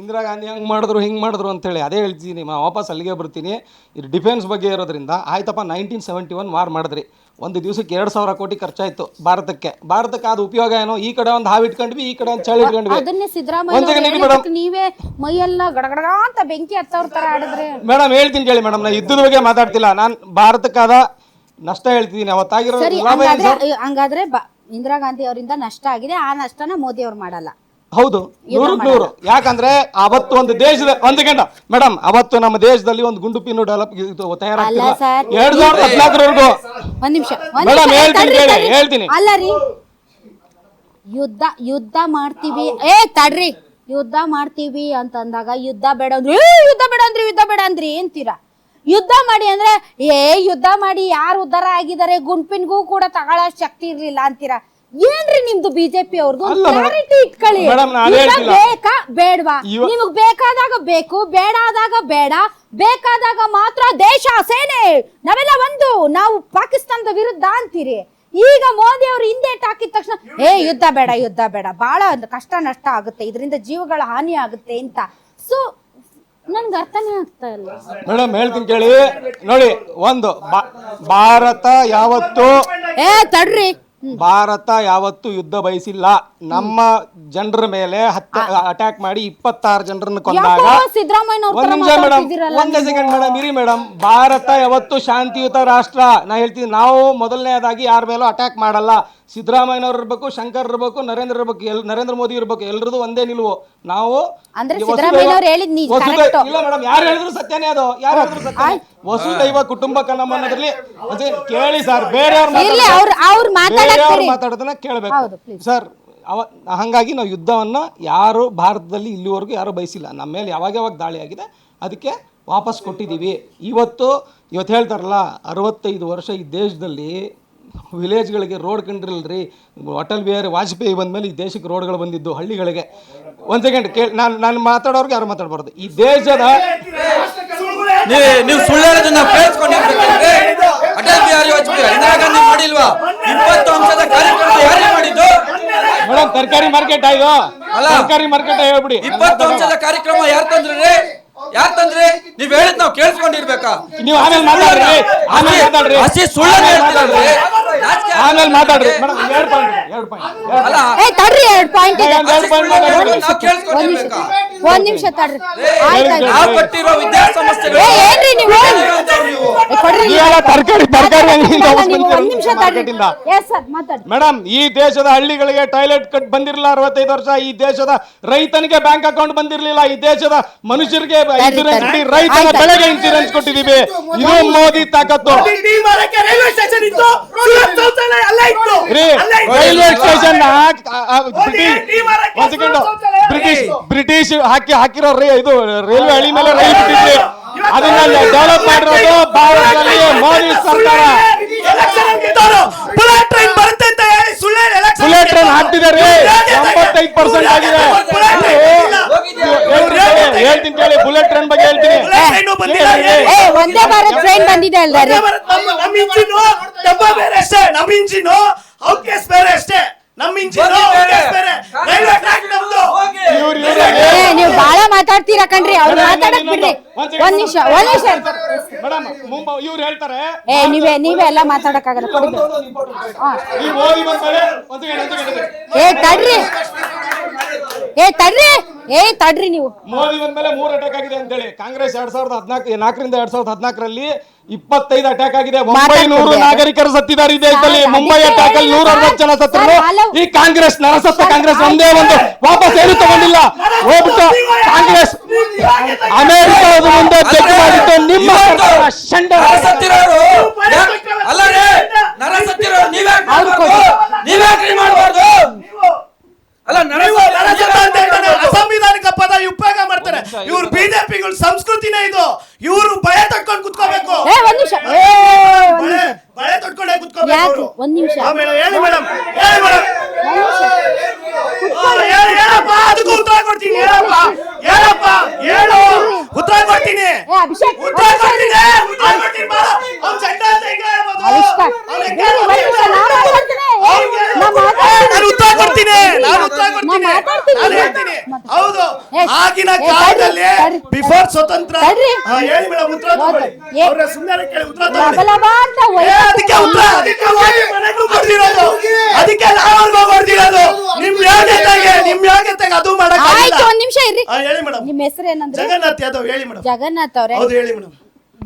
ಇಂದಿರಾ ಗಾಂಧಿ ಹೆಂಗ್ ಮಾಡಿದ್ರು ಹಿಂಗೆ ಮಾಡಿದ್ರು ಅಂತ ಹೇಳಿ ಅದೇ ಹೇಳ್ತೀನಿ ನಾ ವಾಪಸ್ ಅಲ್ಲಿಗೆ ಬರ್ತೀನಿ. ಇದು ಡಿಫೆನ್ಸ್ ಬಗ್ಗೆ ಇರೋದ್ರಿಂದ ಆಯ್ತಪ್ಪ ನೈನ್ಟೀನ್ ಸೆವೆಂಟಿ ಒನ್ ವಾರ್ ಮಾಡಿದ್ರಿ. ಒಂದು ದಿವಸಕ್ಕೆ ಎರಡು ಸಾವಿರ ಕೋಟಿ ಖರ್ಚಾಯ್ತು ಭಾರತಕ್ಕೆ. ಭಾರತಕ್ಕೆ ಅದು ಉಪಯೋಗ ಏನೋ? ಈ ಕಡೆ ಒಂದು ಹಾವು ಇಟ್ಕೊಂಡ್ವಿ ಈ ಕಡೆ ಒಂದು ಚಳಿ ಇಟ್ಕೊಂಡ್ವಿ. ಅದನ್ನೇ ಸಿದ್ದರಾಮಯ್ಯ ನೀವೇ ಮೈಯೆಲ್ಲ ಗಡಗಡ ಅಂತ ಬೆಂಕಿ ಹತ್ತವ್ರ ತರ ಆಡಿದ್ರೆ. ಮೇಡಮ್ ಹೇಳ್ತೀನಿ ಕೇಳಿ ಮೇಡಮ್ ನಾ ಇದ್ದದ ಬಗ್ಗೆ ಮಾತಾಡ್ತಿಲ್ಲ. ನಾನು ಭಾರತಕ್ಕಾದ ನಷ್ಟ ಹೇಳ್ತಿದ್ದೀನಿ. ಅವತ್ತಾಗಿರೋ ಹಂಗಾದ್ರೆ? ಇಂದಿರಾ ಗಾಂಧಿ ಅವರಿಂದ ನಷ್ಟ ಆಗಿದೆ. ಆ ನಷ್ಟನ ಮೋದಿ ಅವ್ರು ಮಾಡಲ್ಲ. ಹೌದು ನೂರಕ್ಕೆ ನೂರು. ಯಾಕಂದ್ರೆ ಅವತ್ತು ಒಂದು ದೇಶದ ಒಂದು ಗಂಟ ಮೇಡಮ್ ಅವತ್ತು ನಮ್ಮ ದೇಶದಲ್ಲಿ ಒಂದು ಗುಂಡು ಪಿನ್ನು ಡೆವಲಪ್ ತಯಾರಾಗ್ತಿಲ್ಲ. ಸರ್. ಎರಡ್ ಸಾವಿರದ ಹದಿನಾಲ್ಕರವರೆಗೂ. ಒಂದ್ ನಿಮಿಷ ಮೇಡಮ್, ಹೇಳ್ತೀನಿ ಕೇಳಿ, ಹೇಳ್ತೀನಿ. ಅಲ್ಲ ರೀ. ಯುದ್ಧ ಯುದ್ಧ ಮಾಡ್ತೀವಿ. ಏ ತಡ್ರಿ. ಯುದ್ಧ ಮಾಡ್ತೀವಿ ಅಂತ ಅಂದಾಗ ಯುದ್ಧ ಬೇಡ ಅಂದ್ರೆ. ಏ ಯುದ್ಧ ಬೇಡ ಅಂದ್ರಿ ಯುದ್ಧ ಬೇಡ ಅಂದ್ರಿ ಅಂತೀರಾ? ಯುದ್ಧ ಮಾಡಿ ಅಂದ್ರೆ ಏ ಯುದ್ಧ ಮಾಡಿ ಯಾರು ಉದ್ಧಾರ ಆಗಿದ್ದಾರೆ? ಗುಂಪಿನ್ಗೂ ಕೂಡ ತಗೊಳ್ಳೋ ಶಕ್ತಿ ಇರ್ಲಿಲ್ಲ ಅಂತೀರಾ? ಏನ್ರಿ ನಿಮ್ದು ಬಿಜೆಪಿ ಅವ್ರದ್ದು ಅಲ್ಲ. ಕ್ಲಾರಿಟಿ ಇಟ್ಕೊಳ್ಳಿ. ನಾನ್ ಹೇಳ್ತಿಲ್ಲ. ಬೇಕಾ? ಬೇಡವಾ? ಇವ- ನಿಮಗ್ ಬೇಕಾದಾಗ ಬೇಕು ಬೇಡ ಆದಾಗ ಬೇಡ. ಬೇಕಾದಾಗ ಮಾತ್ರ ದೇಶ ಸೇನೆ. ನಾವೆಲ್ಲ ಒಂದು. ನಾವು ಪಾಕಿಸ್ತಾನದ ವಿರುದ್ಧ ಅಂತೀರಿ. ಈಗ ಮೋದಿ ಅವರು ಹಿಂದೆ ಹಾಕಿದ ತಕ್ಷಣ ಏ ಯುದ್ಧ ಬೇಡ ಯುದ್ಧ ಬೇಡ. ಬಹಳ ಒಂದು ಕಷ್ಟ ನಷ್ಟ ಆಗುತ್ತೆ. ಇದರಿಂದ ಜೀವಗಳ ಹಾನಿ ಆಗುತ್ತೆ ಅಂತ. ಸೊ ನನ್ಗೆ ಅರ್ಥನೇ ಆಗ್ತಾ ಇಲ್ಲ. ಮೇಡಮ್ ಹೇಳ್ತೀನಿ ಕೇಳಿ. ನೋಡಿ ಒಂದು ಬಾ- ಭಾರತ ಯಾವತ್ತು ಏ ತಡ್ರಿ. ಭಾರತ ಯಾವತ್ತು ಯುದ್ಧ ಬಯಸಿಲ್ಲ. ನಮ್ಮ ಜನರ ಮೇಲೆ ಹತ್ತ ಅಟ್ಯಾಕ್ ಮಾಡಿ ಇಪ್ಪತ್ತಾರು ಜನರನ್ನ ಕೊಂದಾಗ ನಿಮಿಷ ಮೇಡಮ್ ಒಂದೇ ಸೆಕೆಂಡ್ ಮೇಡಮ್ ಇರಿ ಮೇಡಮ್ ಭಾರತ ಯಾವತ್ತು ಶಾಂತಿಯುತ ರಾಷ್ಟ್ರ. ನಾ ಹೇಳ್ತೀನಿ ನಾವು ಮೊದಲನೇದಾಗಿ ಯಾರ ಮೇಲೂ ಅಟ್ಯಾಕ್ ಮಾಡಲ್ಲ. ಸಿದ್ದರಾಮಯ್ಯನವ್ರು ಇರಬೇಕು ಶಂಕರ್ ಇರಬೇಕು ನರೇಂದ್ರ ಇರಬೇಕು ಎಲ್ ನರೇಂದ್ರ ಮೋದಿ ಇರಬೇಕು ಎಲ್ಲರದು ಒಂದೇ ನಿಲುವು. ನಾವು ಅಂದ್ರೆ ಈ ವಸುದೈವ- ಸಿದ್ದರಾಮಯ್ಯನವ್ರು ಹೇಳಿದ್ ನಿಜ, ವಸುದೈ- correct. ಇಲ್ಲ ಮೇಡಮ್ ಯಾರು ಹೇಳಿದ್ರು ಸತ್ಯನೇ ಅದು ಯಾರು ಹೇಳಿದ್ರು ಸತ್ಯ ವಸುದೈವ ಕುಟುಂಬಕಂ ಅನ್ನೋದ್ರಲ್ಲಿ ಅದೇ ಕೇಳಿ ಸರ್ ಬೇರೆ ಇರ್ಲಿ ಅವ್ರು ಬಿಡಿ ಮಾತಾಡೋದನ್ನ ಕೇಳಬೇಕು. please. ಸರ್ ಅವ ಹಂಗಾಗಿ ನಾವು ಯುದ್ಧವನ್ನ ಯಾರು ಭಾರತದಲ್ಲಿ ಇಲ್ಲಿವರೆಗೂ ಯಾರು ಬಯಸಿಲ್ಲ. ನಮ್ಮ ಮೇಲೆ ಯಾವಾಗ ಯಾವಾಗ ದಾಳಿ ಆಗಿದೆ ಅದಕ್ಕೆ ವಾಪಸ್ ಕೊಟ್ಟಿದ್ದೀವಿ. ಇವತ್ತು ಇವತ್ತು ಹೇಳ್ತಾರಲ್ಲ ಅರವತ್ತೈದು ವರ್ಷ ಈ ದೇಶದಲ್ಲಿ ವಿಲೇಜ್ಗಳಿಗೆ ರೋಡ್ ಕಂಡ್ರಿಲ್ರಿ. ಅಟಲ್ ಬಿಹಾರಿ ವಾಜಪೇಯಿ ಬಂದಮೇಲೆ ಈ ದೇಶಕ್ಕೆ ರೋಡ್ಗಳು ಬಂದಿದ್ದು ಹಳ್ಳಿಗಳಿಗೆ. ಒಂದು ಸೆಕೆಂಡ್ ಕೇಳಿ ನಾನು ನಾನು ಮಾತಾಡೋರ್ಗೆ ಯಾರು ಮಾತಾಡಬಾರ್ದು? ಈ ದೇಶದ ನೀವು ಸುಳ್ಳು ಅಟಲ್ ಬಿಹಾರಿ ವಾಜಪೇಯಿ ಇಂದಿರಾ ಗಾಂಧಿ ಮಾಡಿಲ್ವಾ ಇಪ್ಪತ್ತು ಅಂಶದ ಕಾರ್ಯಕ್ರಮ ಯಾರೇ ಮಾಡಿದ್ದು. ಮೇಡಮ್ ತರಕಾರಿ ಮಾರ್ಕೆಟ್ ಆಯ್ತು. ತರಕಾರಿ ಮಾರ್ಕೆಟ್ ಹೇಳ್ಬಿಡಿ. ಇಪ್ಪತ್ತು ಅಂಶದ ಕಾರ್ಯಕ್ರಮ ಯಾರು ತಂದ್ರಿ? ಯಾರು ತಂದ್ರಿ ನೀವ್ ಹೇಳಿದ್ ನಾವು ಕೇಳಿಸ್ಕೊಂಡಿರ್ಬೇಕಾ? ನೀವು ಆಮೇಲೆ ಮಾತಾಡ್ರಿ ಆಮೇಲೆ ಮಾತಾಡ್ರಿ. ಹಸಿ ಸುಳ್ಳು ಹೇಳ್ತಿದ್ರೆ ಆಮೇಲೆ ಮಾತಾಡ್ರಿ. ಮೇಡಮ್ ಎರಡು ಪಾಯಿಂಟ್ ಎರಡು ಪಾಯಿಂಟ್ ಅಲ್ಲ ಏ ತಡ್ರಿ ಎರಡ್ ಪಾಯಿಂಟ್ ಇದೆ. ಎರಡು ಪಾಯಿಂಟ್ ಮಾತಾಡ್ರಿ. ಹೇಳ್ಬೇಕು, ನಾವು ಕೇಳಿಸ್ಕೊಂಡಿರ್ಬೇಕಾ? ಒಂದ್ ನಿಮಿಷ ತಡ್ರಿ. ಆಯ್ತಾಯ್ತು ನಾವು ಕಟ್ಟಿರೋ ವಿದ್ಯಾಸಂಸ್ಥೆಗಳು ಏ, ಏನ್ರಿ ನೀವು? ನೀವು. ಏ, ಕೊಡ್ರಿ. ನೀವೆಲ್ಲ ತರಕಾರಿ ತರಕಾರಿ ಅಂಗಡಿಯಿಂದ ಅಲ್ಲ, ವಾಪಸ್ ನೀವು ಬಂದಿದ್ದೀರಾ? ಒಂದ್ ನಿಮಿಷ ತಡ್ರಿ. ಎಸ್ ಸರ್ ಮಾತಾಡಿ ಮೇಡಮ್ ಈ ದೇಶದ ಹಳ್ಳಿಗಳಿಗೆ ಟಾಯ್ಲೆಟ್ ಕಟ್ ಬಂದಿರಲಿಲ್ಲ ಅರವತ್ತೈದು ವರ್ಷ. ಈ ದೇಶದ ರೈತನಿಗೆ ಬ್ಯಾಂಕ್ ಅಕೌಂಟ್ ಬಂದಿರಲಿಲ್ಲ. ಈ ದೇಶದ ಮನುಷ್ಯರಿಗೆ. ರೈತನ ಬೆಳೆ ಬೆಳೆಗೆ ಇನ್ಸೂರೆನ್ಸ್ ಕೊಟ್ಟಿದ್ದೀವಿ. ಇದು ಮೋದಿ ತಾಕತ್ತು. ರೈಲ್ವೆ ಸ್ಟೇಷನ್ ಬ್ರಿಟಿಷ್ ಬ್ರಿಟಿಷ್ ಹಾಕಿ ಹಾಕಿರೋ ರೇ ಇದು ರೈಲ್ವೆ ಹಳಿ ಮೇಲೆ ರೈಲ್ ಬಿಟ್ಟಿದ್ವಿ ಅದನ್ನ ಡೆವಲಪ್ ಮಾಡಿರೋದು ಭಾರತದಲ್ಲಿ ಮೋದಿ ಸರ್ಕಾರ. ಬುಲೆಟ್ ಟ್ರೈನ್ ಬರುತ್ತೆ ಅಂತ ಹೇಳಿ ಸುಳ್ಳು ಬುಲೆಟ್ ಟ್ರೈನ್ ಹಾಕ್ತಿದ್ದಾರೆ. ಎಂಬತ್ತೈದು ಪರ್ಸೆಂಟ್ ಆಗಿದೆ. ಹೇಳ್ತೀನಿ ಕೇಳಿ, ಬುಲೆಟ್ ಟ್ರೈನ್ ಬಗ್ಗೆ ಹೇಳ್ತೀನಿ. ಬುಲೆಟ್ ಬಂದಿಲ್ಲ ಏ ಒಂದೇ ಭಾರತ್ ಟ್ರೈನ್ ಬಂದಿದೆ ಅಲ್ದಾರಿ ನಮ್ಮ ಇಂಜಿನ್ ಡಬ್ಬ ಬೇರೆ ಅಷ್ಟೇ ನಮ್ಮ ಇಂಜಿನ್ ಬೇರೆ ಅಷ್ಟೇ. ನಮ್ಮ ಇಂಜಿನ್ ನೀವು ಬಹಳ ಮಾತಾಡ್ತೀರಾ ಕಣ್ರಿ ಅವ್ರು ಮಾತಾಡಕ್ ಬಿಡ್ರಿ. ಒಂದ್ ನಿಮಿಷ ಒಂದ್ ನಿಮಿಷ. ಮೇಡಮ್ ಮುಂಬೈ ಇವ್ರು ಹೇಳ್ತಾರೆ ಏ ನೀವೇ ನೀವೇ ಎಲ್ಲ ಮಾತಾಡಕ್ಕಾಗಲ್ಲ ಕೊಡಿ. ಬಂದ್ಮೇಲೆ ಒಂದ್. ಏ ತಡ್ರಿ. ಏ ತಡ್ರಿ. ಏ ತಡ್ರಿ ನೀವು. ಮೋದಿ ಬಂದ್ಮೇಲೆ ಮೂರ್ ಅಟ್ಯಾಕ್ ಆಗಿದೆ ಅಂತೇಳಿ. ಕಾಂಗ್ರೆಸ್ ಎರಡ್ ಸಾವಿರದ ಹದಿನಾಲ್ಕು ನಾಲ್ಕರಿಂದ ಎರಡ್ ಸಾವಿರದ ಹದಿನಾಲ್ಕರಲ್ಲಿ ಇಪ್ಪತ್ತೈದು ಅಟ್ಯಾಕ್ ಆಗಿದೆ. ಒಂಬೈನೂರು. ನಾಗರಿಕರು ಸತ್ತಿದ್ದಾರೆ ಈ ದೇಶದಲ್ಲಿ ಮುಂಬೈ ಅಟ್ಯಾಕ್ ಅಲ್ಲಿ ನೂರ ಅರವತ್ತು ಜನ ಸತ್ತರು ಈ ಕಾಂಗ್ರೆಸ್ ನರಸತ್ತ ಕಾಂಗ್ರೆಸ್ ಒಂದೇ ಒಂದು ವಾಪಸ್ ಏನು ತಗೊಂಡಿಲ್ಲ. ಹೋಗ್ಬಿಟ್ಟು ಕಾಂಗ್ರೆಸ್ ಅಮೆರಿಕ ಮುಂದೆ ಚೆಕ್ ಮಾಡಿದ್ದು ನಿಮ್ಮ ನೀವ್ಯಾಕ್ ಮಾಡಬಾರ್ದು. ಅಲ್ಲ ನರ ನೀವು ನರಸತ ಅಂತ ಹೇಳ್ತಾರೆ ಅಸಂವಿಧಾನಿಕ ಪದ ಉಪಯೋಗ ಮಾಡ್ತಾರೆ. ಇವ್ರು ಬಿಜೆಪಿಗಳು ಸಂಸ್ಕೃತಿನೇ ಇದು. ಇವರು ಭಯ ತಟ್ಕೊಂಡು ಕುತ್ಕೋಬೇಕು. ಏ ಒಂದ್ ನಿಮಿಷ. ಏ ಒಂದ್ ಭಯ ತಟ್ಕೊಂಡೇ ಕುತ್ಕೋಬೇಕು ಅವ್ರು. ಒಂದ್ ನಿಮಿಷ. ಹೇಳಿ ಮೇಡಮ್ ಹೇಳಿ ಮೇಡಮ್. ಹೇಳಪ್ಪ ಅದಕ್ಕೂ ಉತ್ತರ ಕೊಡ್ತೀನಿ ಹೇಳಪ್ಪ. ಹೇಳಪ್ಪ ಹೇಳು. ಉತ್ತರ ಕೊಡ್ತೀನಿ. ಏ ಅಭಿಷೇಕ್. ಉತ್ತರ ಕೊಡ್ತೀನಿ ಉತ್ತರ ಕೊಡ್ತೀನಿ ಬಾ. ಅವ್ನ್ ಚಂಡ ಅಂತ ಹೆಂಗ್ ಹೇಳ್ಬೋದು? ನಾನು ಉತ್ತರ ಕೊಡ್ತೀನಿ ನಾನು ಉತ್ತರ ಕೊಡ್ತೀನಿ ನಾನು ಹೇಳ್ತೀನಿ ಹೌದು. ಆಗಿನ ಕಾಲದಲ್ಲಿ. ಬಿಫೋರ್ ಸ್ವತಂತ್ರ. ಹೇಳಿ ಮೇಡಮ್ ಉತ್ತರ ತಗೊಳ್ಳಿ. ಅವ್ರ ಸುಮ್ಮನೆ ಕೇಳಿ ಉತ್ತರ ತಗೊಳ್ಳಿ. ಅದಕ್ಕೆ ಉತ್ತರ ಅದಕ್ಕೆ ಮನೆಗೂ ಕೊಡ್ತಿರೋದು. ಅದಕ್ಕೆ ನಾವು ಬರ್ದಿರೋದು ನಿಮ್ ಯೋಗ್ಯತೆಗೆ ನಿಮ್ ಯೋಗ್ಯತೆಗೆ ಅದು ಮಾಡಕ್ ಆಯ್ತು ಒಂದ್ ನಿಮಿಷ ಇರ್ರಿ. ಹೇಳಿ ಮೇಡಮ್. ನಿಮ್ ಹೆಸರು ಏನಂದ್ರೆ ಜಗನ್ನಾಥ್ ಯಾದವ್ ಹೇಳಿ ಮೇಡಮ್. ಜಗನ್ನಾಥ್ ಅವ್ರೆ. ಹೌದು ಹೇಳಿ ಮೇಡಮ್.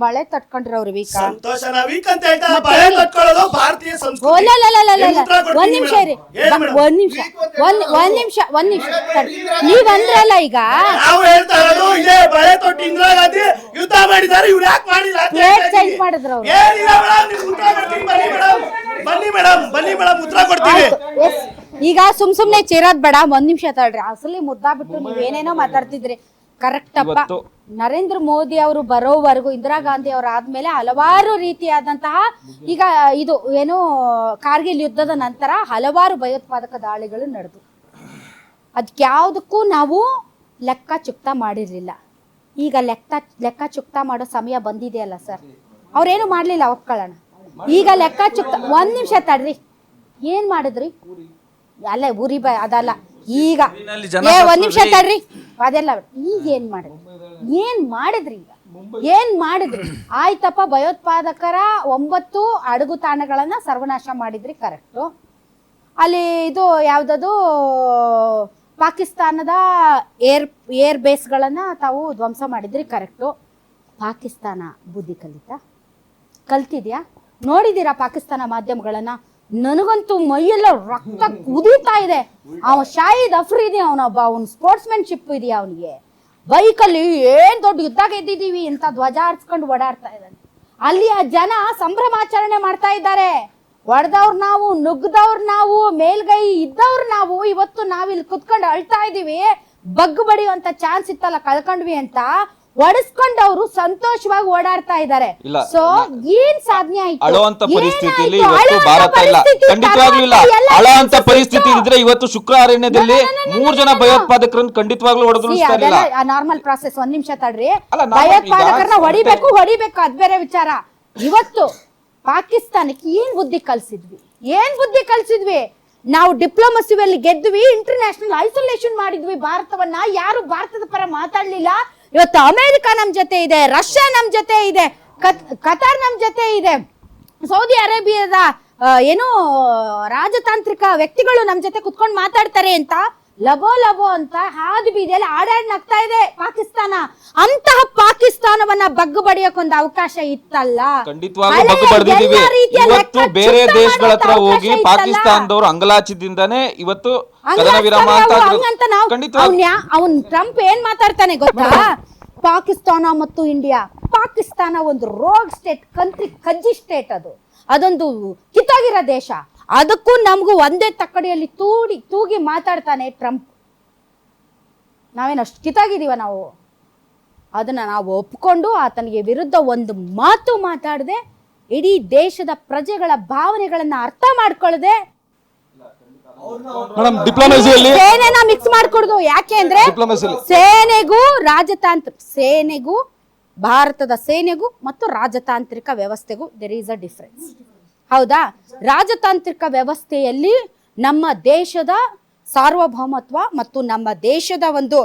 ಬಳೆ ತಟ್ಕೊಂಡಿರೋರು ವೀಕ ಸಂತೋಷನ ವೀಕ್ ಅಂತ ಹೇಳ್ತಾ ಬಳೆ ಭಾರತೀಯ ಸಂಸ್ಕೃತಿ. ಒಂದ್ ನಿಮಿಷ. ಇರಿ. ಒಂದ್ ನಿಮಿಷ. ಒಂದ್ ಒಂದ್ ನಿಮಿಷ ಒಂದ್ ನಿಮಿಷ. ನೀವ್ ಅಂದ್ರಲ್ಲ ಈಗ? ನಾವು ಹೇಳ್ತಾ ಇರೋದು ಇದೇ ಬಳೆ ತೊಟ್ಟು ಇಂದಿರಾ ಗಾಂಧಿ ಯುದ್ಧ ಮಾಡಿದ್ದಾರೆ. ಇವ್ರು ಯಾಕೆ ಮಾಡಿಲ್ಲ ಅಂತ Plate ಹೇಳ್ತಾ change ಇದ್ದೀನಿ. ಮಾಡಿದ್ರು ಅವ್ರು. ಏನಿಲ್ಲ ಮೇಡಮ್ ನಿಮ್ಗೆ ಉತ್ತರ ಕೊಡ್ತೀನಿ ಬನ್ನಿ ಮೇಡಮ್. ಬನ್ನಿ ಮೇಡಮ್ ಬನ್ನಿ ಮೇಡಮ್ ಉತ್ತರ ಕೊಡ್ತೀವಿ ಈಗ ಸುಮ್ ಸುಮ್ನೆ ಚೇರೋದ್ ಬೇಡ ಒಂದ್ ನಿಮಿಷ ತಡ್ರಿ. ಅಸಲಿ ಮುದ್ದಾ ಬಿಟ್ಟು ನೀವೇನೇನೋ ಮಾತಾಡ್ತಿದ್ರಿ. ಕರೆಕ್ಟ್ ಇವತ್ತು- ನರೇಂದ್ರ ಮೋದಿ ಅವರು ಬರೋವರೆಗೂ ಇಂದಿರಾ ಗಾಂಧಿ ಅವರು ಆದ್ಮೇಲೆ ಹಲವಾರು ರೀತಿಯಾದಂತಹ ಈಗ ಇದು ಏನು ಕಾರ್ಗಿಲ್ ಯುದ್ಧದ ನಂತರ ಹಲವಾರು ಭಯೋತ್ಪಾದಕ ದಾಳಿಗಳು ನಡೆದು. ಅದಕ್ಕೆ ಯಾವುದಕ್ಕೂ ನಾವು ಲೆಕ್ಕ ಚುಕ್ತ ಮಾಡಿರಲಿಲ್ಲ. ಈಗ ಲೆಕ್ಕ ಲೆಕ್ಕ ಚುಕ್ತ ಮಾಡೋ ಸಮಯ ಬಂದಿದೆಯಲ್ಲ ಸರ್. ಅವ್ರೇನು ಮಾಡಲಿಲ್ಲ ಒಪ್ಕೊಳ್ಳೋಣ. ಈಗ ಲೆಕ್ಕ ಚುಕ್ತ ಒಂದ್ ನಿಮಿಷ ತಡ್ರಿ. ಏನ್ ಮಾಡಿದ್ರಿ? ಅಲ್ಲೇ ಉರಿ ಬ ಅದಲ್ಲ. ಈಗ ಏ ಒಂದ್ ನಿಮಿಷ. ತಡ್ರಿ. ಅದೆಲ್ಲ ಈಗ ಏನ್ ಮಾಡಿದ್ರಿ? ಏನ್ ಮಾಡಿದ್ರಿ ಈಗ? ಏನ್ ಮಾಡಿದ್ರಿ? ಆಯ್ತಪ್ಪ ಭಯೋತ್ಪಾದಕರ ಒಂಬತ್ತು ಅಡಗು ತಾಣಗಳನ್ನ ಸರ್ವನಾಶ ಮಾಡಿದ್ರಿ ಕರೆಕ್ಟು. ಅಲ್ಲಿ ಇದು ಯಾವ್ದದು ಪಾಕಿಸ್ತಾನದ ಏರ್ ಏರ್ ಬೇಸ್ಗಳನ್ನ ತಾವು ಧ್ವಂಸ ಮಾಡಿದ್ರಿ ಕರೆಕ್ಟು. ಪಾಕಿಸ್ತಾನ ಬುದ್ಧಿ ಕಲಿತ. ಕಲ್ತಿದ್ಯಾ? ನೋಡಿದ್ದೀರಾ ಪಾಕಿಸ್ತಾನ ಮಾಧ್ಯಮಗಳನ್ನ? ನನಗಂತೂ ಮೈಯೆಲ್ಲ ರಕ್ತ ಕುದೀತಾ ಇದೆ. ಅವ ಶಾಹಿದ್ ಅಫ್ರೀದಿ ಅವನೊಬ್ಬ ಅವನ್ ಸ್ಪೋರ್ಟ್ಸ್ಮನ್ಶಿಪ್ ಇದೆಯಾ ಅವನಿಗೆ? ಬೈಕಲ್ಲಿ ಏನ್ ದೊಡ್ಡ ಯುದ್ಧ ಗೆದ್ದಿದೀವಿ ಅಂತ ಧ್ವಜ ಹರ್ಸ್ಕೊಂಡು ಓಡಾಡ್ತಾ ಇದ್ದಾನೆ. ಅಲ್ಲಿ ಆ ಜನ ಸಂಭ್ರಮಾಚರಣೆ ಮಾಡ್ತಾ ಇದ್ದಾರೆ. ಹೊಡೆದವ್ರು ನಾವು ನುಗ್ಗದವ್ರು ನಾವು, ಮೇಲ್ಗೈ ಇದ್ದವ್ರು ನಾವು ಇವತ್ತು ನಾವಿಲ್ಲಿ ಕುತ್ಕೊಂಡು ಅಳ್ತಾ ಇದೀವಿ ಬಗ್ಗು ಬಡಿಯುವಂತ ಚಾನ್ಸ್ ಇತ್ತಲ್ಲ, ಕಳ್ಕೊಂಡ್ವಿ ಅಂತ. ಒಡಿಸ್ಕೊಂಡವ್ರು ಸಂತೋಷವಾಗಿ ಓಡಾಡ್ತಾ ಇದ್ದಾರೆ. ಇಲ್ಲ. ಸೊ ಏನ್ ಸಾಧನೆ ಆಯ್ತು? ಅಳುವಂತ ಏನಾಯ್ತು? ಪರಿಸ್ಥಿತಿಯಲ್ಲಿ ಇವತ್ತು ಅಳುವಂತ ಭಾರತ ಇಲ್ಲ. ಪರಿಸ್ಥಿತಿ ಖಂಡಿತವಾಗ್ಲೂ ಇಲ್ಲ. ಎಲ್ಲ ಅಳುವಂತ ಪರಿಸ್ಥಿತಿ ಸಿಕ್ತು. ಇದ್ರೆ ಇವತ್ತು ಶುಕ್ರವಾರ No, no, no, no, ಮೂರ್ ಜನ no, no. ಭಯೋತ್ಪಾದಕರನ್ನು ಖಂಡಿತವಾಗ್ಲೂ ಹೊಡೆದು See, ಇರಲಿಲ್ಲ ಅದೆಲ್ಲ ನಾರ್ಮಲ್ ಪ್ರಾಸೆಸ್ ಒಂದ್ ನಿಮಿಷ ತಡ್ರಿ. ಅಲ್ಲ, ಭಯೋತ್ಪಾದಕರನ್ನ ಈಗ ಹೊಡಿಬೇಕು ಹೊಡಿಬೇಕು. ಅದ್ ಬೇರೆ ವಿಚಾರ. ಇವತ್ತು ಪಾಕಿಸ್ತಾನಕ್ಕೆ ಏನ್ ಬುದ್ಧಿ ಕಲ್ಸಿದ್ವಿ? ಏನ್ ಬುದ್ಧಿ ಕಲ್ಸಿದ್ವಿ? ನಾವು ಡಿಪ್ಲೊಮಸಿ ಗೆದ್ವಿ ಇಂಟರ್ನ್ಯಾಷನಲ್ ಐಸೋಲೇಷನ್ ಮಾಡಿದ್ವಿ ಭಾರತವನ್ನ. ಯಾರು ಭಾರತದ ಪರ ಮಾತಾಡ್ಲಿಲ್ಲ. ಇವತ್ತು ಅಮೆರಿಕ ನಮ್ಮ ಜೊತೆ ಇದೆ, ರಷ್ಯಾ ನಮ್ಮ ಜೊತೆ ಇದೆ, ಕತ್- ಕತಾರ್ ನಮ್ಮ ಜೊತೆ ಇದೆ. ಸೌದಿ ಅರೇಬಿಯಾದ ಏನು, ರಾಜತಾಂತ್ರಿಕ ವ್ಯಕ್ತಿಗಳು ನಮ್ಮ ಜೊತೆ ಕುತ್ಕೊಂಡು ಮಾತಾಡ್ತಾರೆ ಅಂತ ಲಬೋ ಲಬೋ ಅಂತ ಹಾದು ಬೀದಿಯಲ್ಲಿ ಆಡಾಡ್ ನಗ್ತಾ ಇದೆ ಪಾಕಿಸ್ತಾನ. ಅಂತಹ ಪಾಕಿಸ್ತಾನವನ್ನ ಬಗ್ಗು ಬಡಿಯೋಕೊಂದು ಅವಕಾಶ ಇತ್ತಲ್ಲ? ಖಂಡಿತವಾಗ್ಲೂ ಹಳೆಯ ಬಗ್ಗು ಬಡ್ದಿದೀವಿ ಇವತ್ತು ಬೇರೆ ದೇಶಗಳ ಹತ್ರ ಹೋಗಿ. ಪಾಕಿಸ್ತಾನದವರು ಅಂಗಲಾಚಿದಿಂದಾನೇ ಇವತ್ತು ಕದನ ವಿರಾಮ ಅಂತ ನಾವು- ಆಗಿರೋದು. ಖಂಡಿತವಾಗ್ಲೂ. ಅವ್ನ್ ಟ್ರಂಪ್ ಏನ್ ಮಾತಾಡ್ತಾನೆ ಗೊತ್ತಾ? ಪಾಕಿಸ್ತಾನ ಮತ್ತು ಇಂಡಿಯಾ. ಪಾಕಿಸ್ತಾನ ಒಂದು ರೋಗ್ ಸ್ಟೇಟ್ ಕಂತ್ರಿ ಕಜ್ಜಿ ಸ್ಟೇಟ್ ಅದು. ಅದೊಂದು ಕಿತ್ತಾಗಿರೋ ದೇಶ. ಅದಕ್ಕೂ ನಮಗೂ ಒಂದೇ ತಕ್ಕಡಿಯಲ್ಲಿ ತೂಡಿ ತೂಗಿ ಮಾತಾಡ್ತಾನೆ ಟ್ರಂಪ್. ನಾವೇನು ಅಷ್ಟು ಕಿತಾಗಿದ್ದೀವ ನಾವು? ಅದನ್ನ ನಾವು ಒಪ್ಕೊಂಡು ಆತನಿಗೆ ವಿರುದ್ಧ ಒಂದು ಮಾತು ಮಾತಾಡದೆ ಇಡೀ ದೇಶದ ಪ್ರಜೆಗಳ ಭಾವನೆಗಳನ್ನ ಅರ್ಥ ಮಾಡ್ಕೊಳ್ಳದೆ ಸೇನೆನ ಮಿಕ್ಸ್ ಮಾಡ್ಕೊಡುದು ಯಾಕೆ ಅಂದ್ರೆ. ಸೇನೆಗೂ ರಾಜತಾಂತ್ರ ಸೇನೆಗೂ ಭಾರತದ ಸೇನೆಗೂ ಮತ್ತು ರಾಜತಾಂತ್ರಿಕ ವ್ಯವಸ್ಥೆಗೂ ದೆರ್ ಈಸ್ ಅ ಡಿಫ್ರೆನ್ಸ್ ಹೌದಾ? ರಾಜತಾಂತ್ರಿಕ ವ್ಯವಸ್ಥೆಯಲ್ಲಿ ನಮ್ಮ ದೇಶದ ಸಾರ್ವಭೌಮತ್ವ ಮತ್ತು ನಮ್ಮ ದೇಶದ ಒಂದು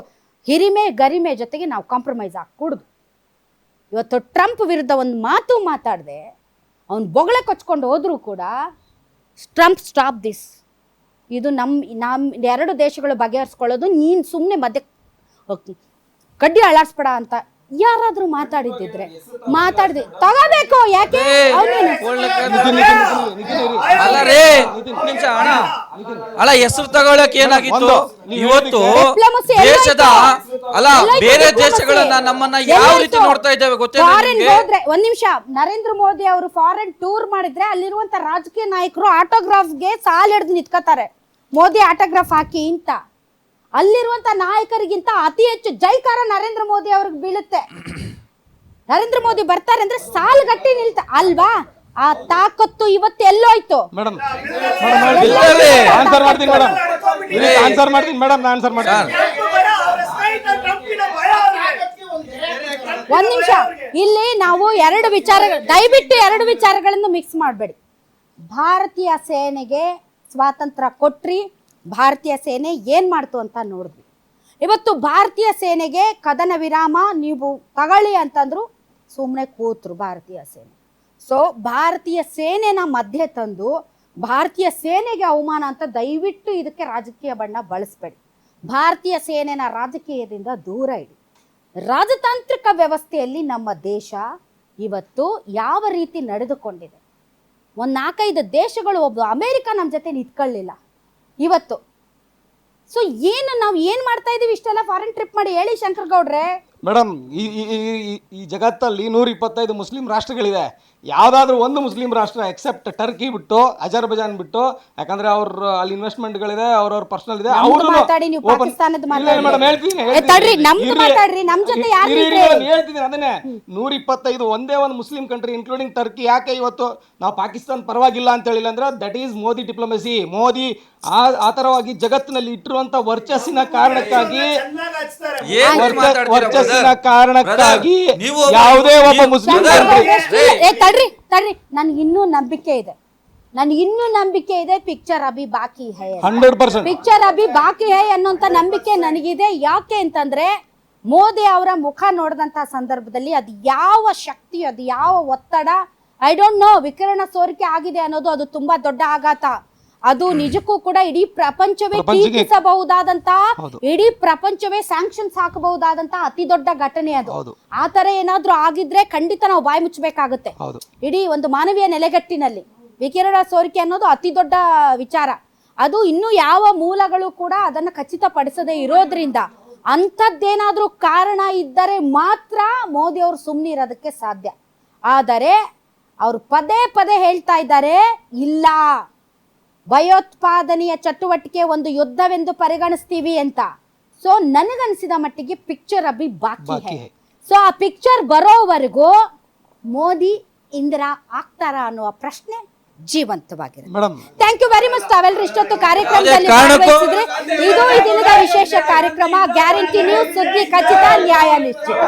ಹಿರಿಮೆ ಗರಿಮೆ ಜೊತೆಗೆ ನಾವು ಕಾಂಪ್ರಮೈಸ್ ಆಗ್ಕೂಡ್ದು ಇವತ್ತು ಟ್ರಂಪ್ ವಿರುದ್ಧ ಒಂದು ಮಾತು ಮಾತಾಡದೆ, ಅವ್ನು ಬೊಗಳೆ ಕೊಚ್ಕೊಂಡು ಹೋದರೂ ಕೂಡ ಟ್ರಂಪ್ ಸ್ಟಾಪ್ ದಿಸ್ ಇದು ನಮ್ಮ ನಮ್ಮ ಎರಡು ದೇಶಗಳು ಬಗೆಹರಿಸ್ಕೊಳ್ಳೋದು, ನೀನು ಸುಮ್ಮನೆ ಮಧ್ಯೆ ಕಡ್ಡಿ ಅಳಾಡಿಸ್ಬೇಡ ಅಂತ ಯಾರಾದ್ರೂ ಮಾತಾಡಿದ್ದಿದ್ರೆ ಮಾತಾಡ್ದೆ ತಗೋಬೇಕು ಯಾಕೆ? ಅವ್ನೇನು ಅಲ್ಲ ರೇ ನಿಮಿಷ ಅಣ್ಣ. ಅಲ್ಲ ಹೆಸರು ತಗೊಳಕ್ ಏನಾಗಿತ್ತು? ಇವತ್ತು Diplomacy? ದೇಶದ ಅಲ್ಲ ಬೇರೆ diplomacy? ದೇಶಗಳನ್ನ ನಮ್ಮನ್ನ ಯಾವ ರೀತಿ? ನೋಡ್ತಾ ಇದ್ದೇವೆ Foreign ನಿಮ್ಗೆ? ಹೋದ್ರೆ ಒಂದ್ ನಿಮಿಷ. ನರೇಂದ್ರ ಮೋದಿ ಅವರು ಫಾರಿನ್ ಟೂರ್ ಮಾಡಿದ್ರೆ ಅಲ್ಲಿರುವಂತ ರಾಜಕೀಯ ನಾಯಕರು ಆಟೋಗ್ರಾಫ್ಗೆ ಸಾಲ್ ಹಿಡಿದು ನಿಂತ್ಕೋತಾರೆ. ಮೋದಿ ಆಟೋಗ್ರಾಫ್ ಹಾಕಿ ಅಂತ. ಅಲ್ಲಿರುವಂತ ನಾಯಕರಿಗಿಂತ ಅತಿ ಹೆಚ್ಚು ಜೈಕಾರ ನರೇಂದ್ರ ಮೋದಿ ಅವ್ರಿಗೆ ಬೀಳುತ್ತೆ. ನರೇಂದ್ರ ಮೋದಿ ಬರ್ತಾರೆ ಅಂದ್ರೆ ಸಾಲುಗಟ್ಟಿ ನಿಲ್ತ ಅಲ್ವಾ? ಆ ತಾಕತ್ತು ಇವತ್ತು ಎಲ್ಲೋಯ್ತು. ಮೇಡಮ್? ಆನ್ಸರ್ ಮಾಡ್ತೀನಿ ಮೇಡಮ್. ಆನ್ಸರ್ ಮಾಡ್ತೀನಿ. ಮೇಡಮ್ ನಾನು ಆನ್ಸರ್ ಮಾಡ್ತೀನಿ. ಭಯ? ಅವ್ರ ಸ್ನೇಹಿತ ಟ್ರಂಪಿನ ಭಯ ಅವ್ರಿಗೆ. ಒಂದ್ ನಿಮಿಷ. ಇಲ್ಲಿ ನಾವು ಎರಡು ವಿಚಾರ ದಯವಿಟ್ಟು ಎರಡು ವಿಚಾರಗಳನ್ನು ಮಿಕ್ಸ್ ಮಾಡಬೇಡಿ. ಭಾರತೀಯ ಸೇನೆಗೆ ಸ್ವಾತಂತ್ರ್ಯ ಕೊಟ್ರಿ ಭಾರತೀಯ ಸೇನೆ ಏನು ಮಾಡ್ತು ಅಂತ ನೋಡಿದ್ವಿ. ಇವತ್ತು ಭಾರತೀಯ ಸೇನೆಗೆ ಕದನ ವಿರಾಮ, ನೀವು ತಗೊಳ್ಳಿ ಅಂತಂದ್ರು ಸುಮ್ಮನೆ ಕೂತ್ರು ಭಾರತೀಯ ಸೇನೆ. ಸೊ ಭಾರತೀಯ ಸೇನೆನ ಮಧ್ಯೆ ತಂದು ಭಾರತೀಯ ಸೇನೆಗೆ ಅವಮಾನ ಅಂತ ದಯವಿಟ್ಟು ಇದಕ್ಕೆ ರಾಜಕೀಯ ಬಣ್ಣ ಬಳಸಬೇಡಿ. ಭಾರತೀಯ ಸೇನೆನ ರಾಜಕೀಯದಿಂದ ದೂರ ಇಡಿ. ರಾಜತಾಂತ್ರಿಕ ವ್ಯವಸ್ಥೆಯಲ್ಲಿ ನಮ್ಮ ದೇಶ ಇವತ್ತು ಯಾವ ರೀತಿ ನಡೆದುಕೊಂಡಿದೆ? ಒಂದು ನಾಲ್ಕೈದು ದೇಶಗಳು ಒಬ್ಬ ಅಮೇರಿಕ ನಮ್ಮ ಜೊತೆ ನಿಂತ್ಕೊಳ್ಳಿಲ್ಲ. ಇವತ್ತು. ಸೊ ಏನು ನಾವು ಏನು ಮಾಡ್ತಾ ಇದೀವಿ ಇಷ್ಟೆಲ್ಲ ಫಾರಿನ್ ಟ್ರಿಪ್ ಮಾಡಿ ಹೇಳಿ ಶಂಕರ್ ಗೌಡ್ರೆ? ಮೇಡಮ್, ಈ, ಈ- ಈ- ಜಗತ್ತಲ್ಲಿ ನೂರ ಇಪ್ಪತ್ತೈದು ಮುಸ್ಲಿಂ ರಾಷ್ಟ್ರಗಳಿದೆ. ಯಾವುದಾದ್ರೂ ಒಂದು ಮುಸ್ಲಿಂ ರಾಷ್ಟ್ರ ಎಕ್ಸೆಪ್ಟ್ ಟರ್ಕಿ ಬಿಟ್ಟು ಅಜರ್ಬಜಾನ್ ಬಿಟ್ಟು ಯಾಕಂದ್ರೆ ಅವ್ರ ಅಲ್ಲಿ ಇನ್ವೆಸ್ಟ್ಮೆಂಟ್ಗಳಿದೆ ಅವ್ರವ್ರ ಪರ್ಸನಲ್ ಇದೆ ಹೇಳ್ತೀನಿ ಏ, ತಡ್ರಿ, ನಮ್ದು ಮಾತಾಡ್ರಿ, ನಮ್ ಜೊತೆ ಯಾರ್ ನಿಂತ್ರಿ? ಹೇಳ್ತೀನಿ ಅದನ್ನೇ. ನೂರ ಇಪ್ಪತ್ತೈದು ಒಂದೇ ಒಂದು ಮುಸ್ಲಿಂ ಕಂಟ್ರಿ ಇನ್ಕ್ಲೂಡಿಂಗ್ ಟರ್ಕಿ ಯಾಕೆ ಇವತ್ತು ನಾವು ಪಾಕಿಸ್ತಾನ ಪರವಾಗಿಲ್ಲ ಅಂತ ಹೇಳಿಲ್ಲ ಅಂದ್ರೆ that is Modi diplomacy Modi ಆ ಆತರವಾಗಿ ಜಗತ್ತಿನಲ್ಲಿ ಇಟ್ಟಿರುವಂತ ವರ್ಚಸ್ಸಿನ ಕಾರಣಕ್ಕಾಗಿ ಚೆನ್ನಾಗ್ ಹಚ್ತಾರೆ. ಏನ್ ಮಾತಾಡ್ತೀರಾ ವರ್ಚಸ್ಸಿನ ಕಾರಣಕ್ಕಾಗಿ ಯಾವುದೇ ಒಬ್ಬ ಮುಸ್ಲಿಂ ತಡ್ರಿ ತಡ್ರಿ. ನನ್ಗೆ ಇನ್ನೂ ನಂಬಿಕೆ ಇದೆ. ನನ್ಗೆ ಇನ್ನೂ ನಂಬಿಕೆ ಇದೆ ಪಿಕ್ಚರ್ ಅಭಿ ಬಾಕಿ ಹೈ. ಹಂಡ್ರೆಡ್ ಪರ್ಸೆಂಟ್ ಪಿಕ್ಚರ್ ಅಭಿ ಬಾಕಿ ಹೈ ಅನ್ನೋಂಥ ನಂಬಿಕೆ ನನಗಿದೆ. ಯಾಕೆ ಅಂತಂದ್ರೆ ಮೋದಿ ಅವರ ಮುಖ ನೋಡಿದಂತ ಸಂದರ್ಭದಲ್ಲಿ ಅದು ಯಾವ ಶಕ್ತಿ ಅದು ಯಾವ ಒತ್ತಡ ಐ ಡೋಂಟ್ ನೋ ವಿಕಿರಣ ಸೋರಿಕೆ ಆಗಿದೆ ಅನ್ನೋದು ಅದು ತುಂಬಾ ದೊಡ್ಡ ಆಘಾತ. ಅದು ನಿಜಕ್ಕೂ ಕೂಡ ಇಡೀ ಪ್ರಪಂಚವೇ ಪ್ರಪಂಚಕ್ಕೆ- ಟೀಕಿಸಬಹುದಾದಂತ ಇಡೀ ಪ್ರಪಂಚವೇ ಸ್ಯಾಂಕ್ಷನ್ಸ್ ಹಾಕಬಹುದಾದಂತ ಅತಿ ದೊಡ್ಡ ಘಟನೆ ಅದು. ಆ ತರ ಏನಾದ್ರೂ ಆಗಿದ್ರೆ ಖಂಡಿತ ನಾವು ಬಾಯಿ ಮುಚ್ಚಬೇಕಾಗುತ್ತೆ. ಇಡೀ ಒಂದು ಮಾನವೀಯ ನೆಲೆಗಟ್ಟಿನಲ್ಲಿ ವಿಕಿರಣ ಸೋರಿಕೆ ಅನ್ನೋದು ಅತಿ ದೊಡ್ಡ ವಿಚಾರ. ಅದು ಇನ್ನು ಯಾವ ಮೂಲಗಳು ಕೂಡ ಅದನ್ನು ಖಚಿತಪಡಿಸದೇ ಇರೋದ್ರಿಂದ ಅಂಥದ್ದೇನಾದ್ರೂ ಕಾರಣ ಇದ್ದರೆ ಮಾತ್ರ ಮೋದಿ ಅವರು ಸುಮ್ಮನೆ ಇರೋದಕ್ಕೆ ಸಾಧ್ಯ. ಆದರೆ ಅವರು ಪದೇ ಪದೇ ಹೇಳ್ತಾ ಇದ್ದಾರೆ ಇಲ್ಲ. ಭಯೋತ್ಪಾದನೆಯ ಚಟುವಟಿಕೆ ಒಂದು ಯುದ್ಧವೆಂದು ಪರಿಗಣಿಸ್ತೀವಿ ಅಂತ. ಸೊ ನನಗನ್ಸಿದ ಮಟ್ಟಿಗೆ ಪಿಕ್ಚರ್ ಅಭಿ ಬಾಕಿ ಹೈ. ಸೊ ಆ ಪಿಕ್ಚರ್ ಬರೋವರೆಗೂ ಮೋದಿ ಇಂದಿರಾ ಆಗ್ತಾರ ಅನ್ನುವ ಪ್ರಶ್ನೆ ಜೀವಂತವಾಗಿದೆ madam. Thank you very much ತಾವೆಲ್ಲರೂ ಇಷ್ಟೊತ್ತು ಕಾರ್ಯಕ್ರಮದಲ್ಲಿ ಭಾಗವಹಿಸಿದ್ರೆ ಇದು ಈ ದಿನದ ವಿಶೇಷ ಕಾರ್ಯಕ್ರಮ. ಗ್ಯಾರಂಟಿ ನ್ಯೂಸ್ ಸುದ್ದಿ ಖಚಿತ ನ್ಯಾಯ ನಿಶ್ಚಿತ.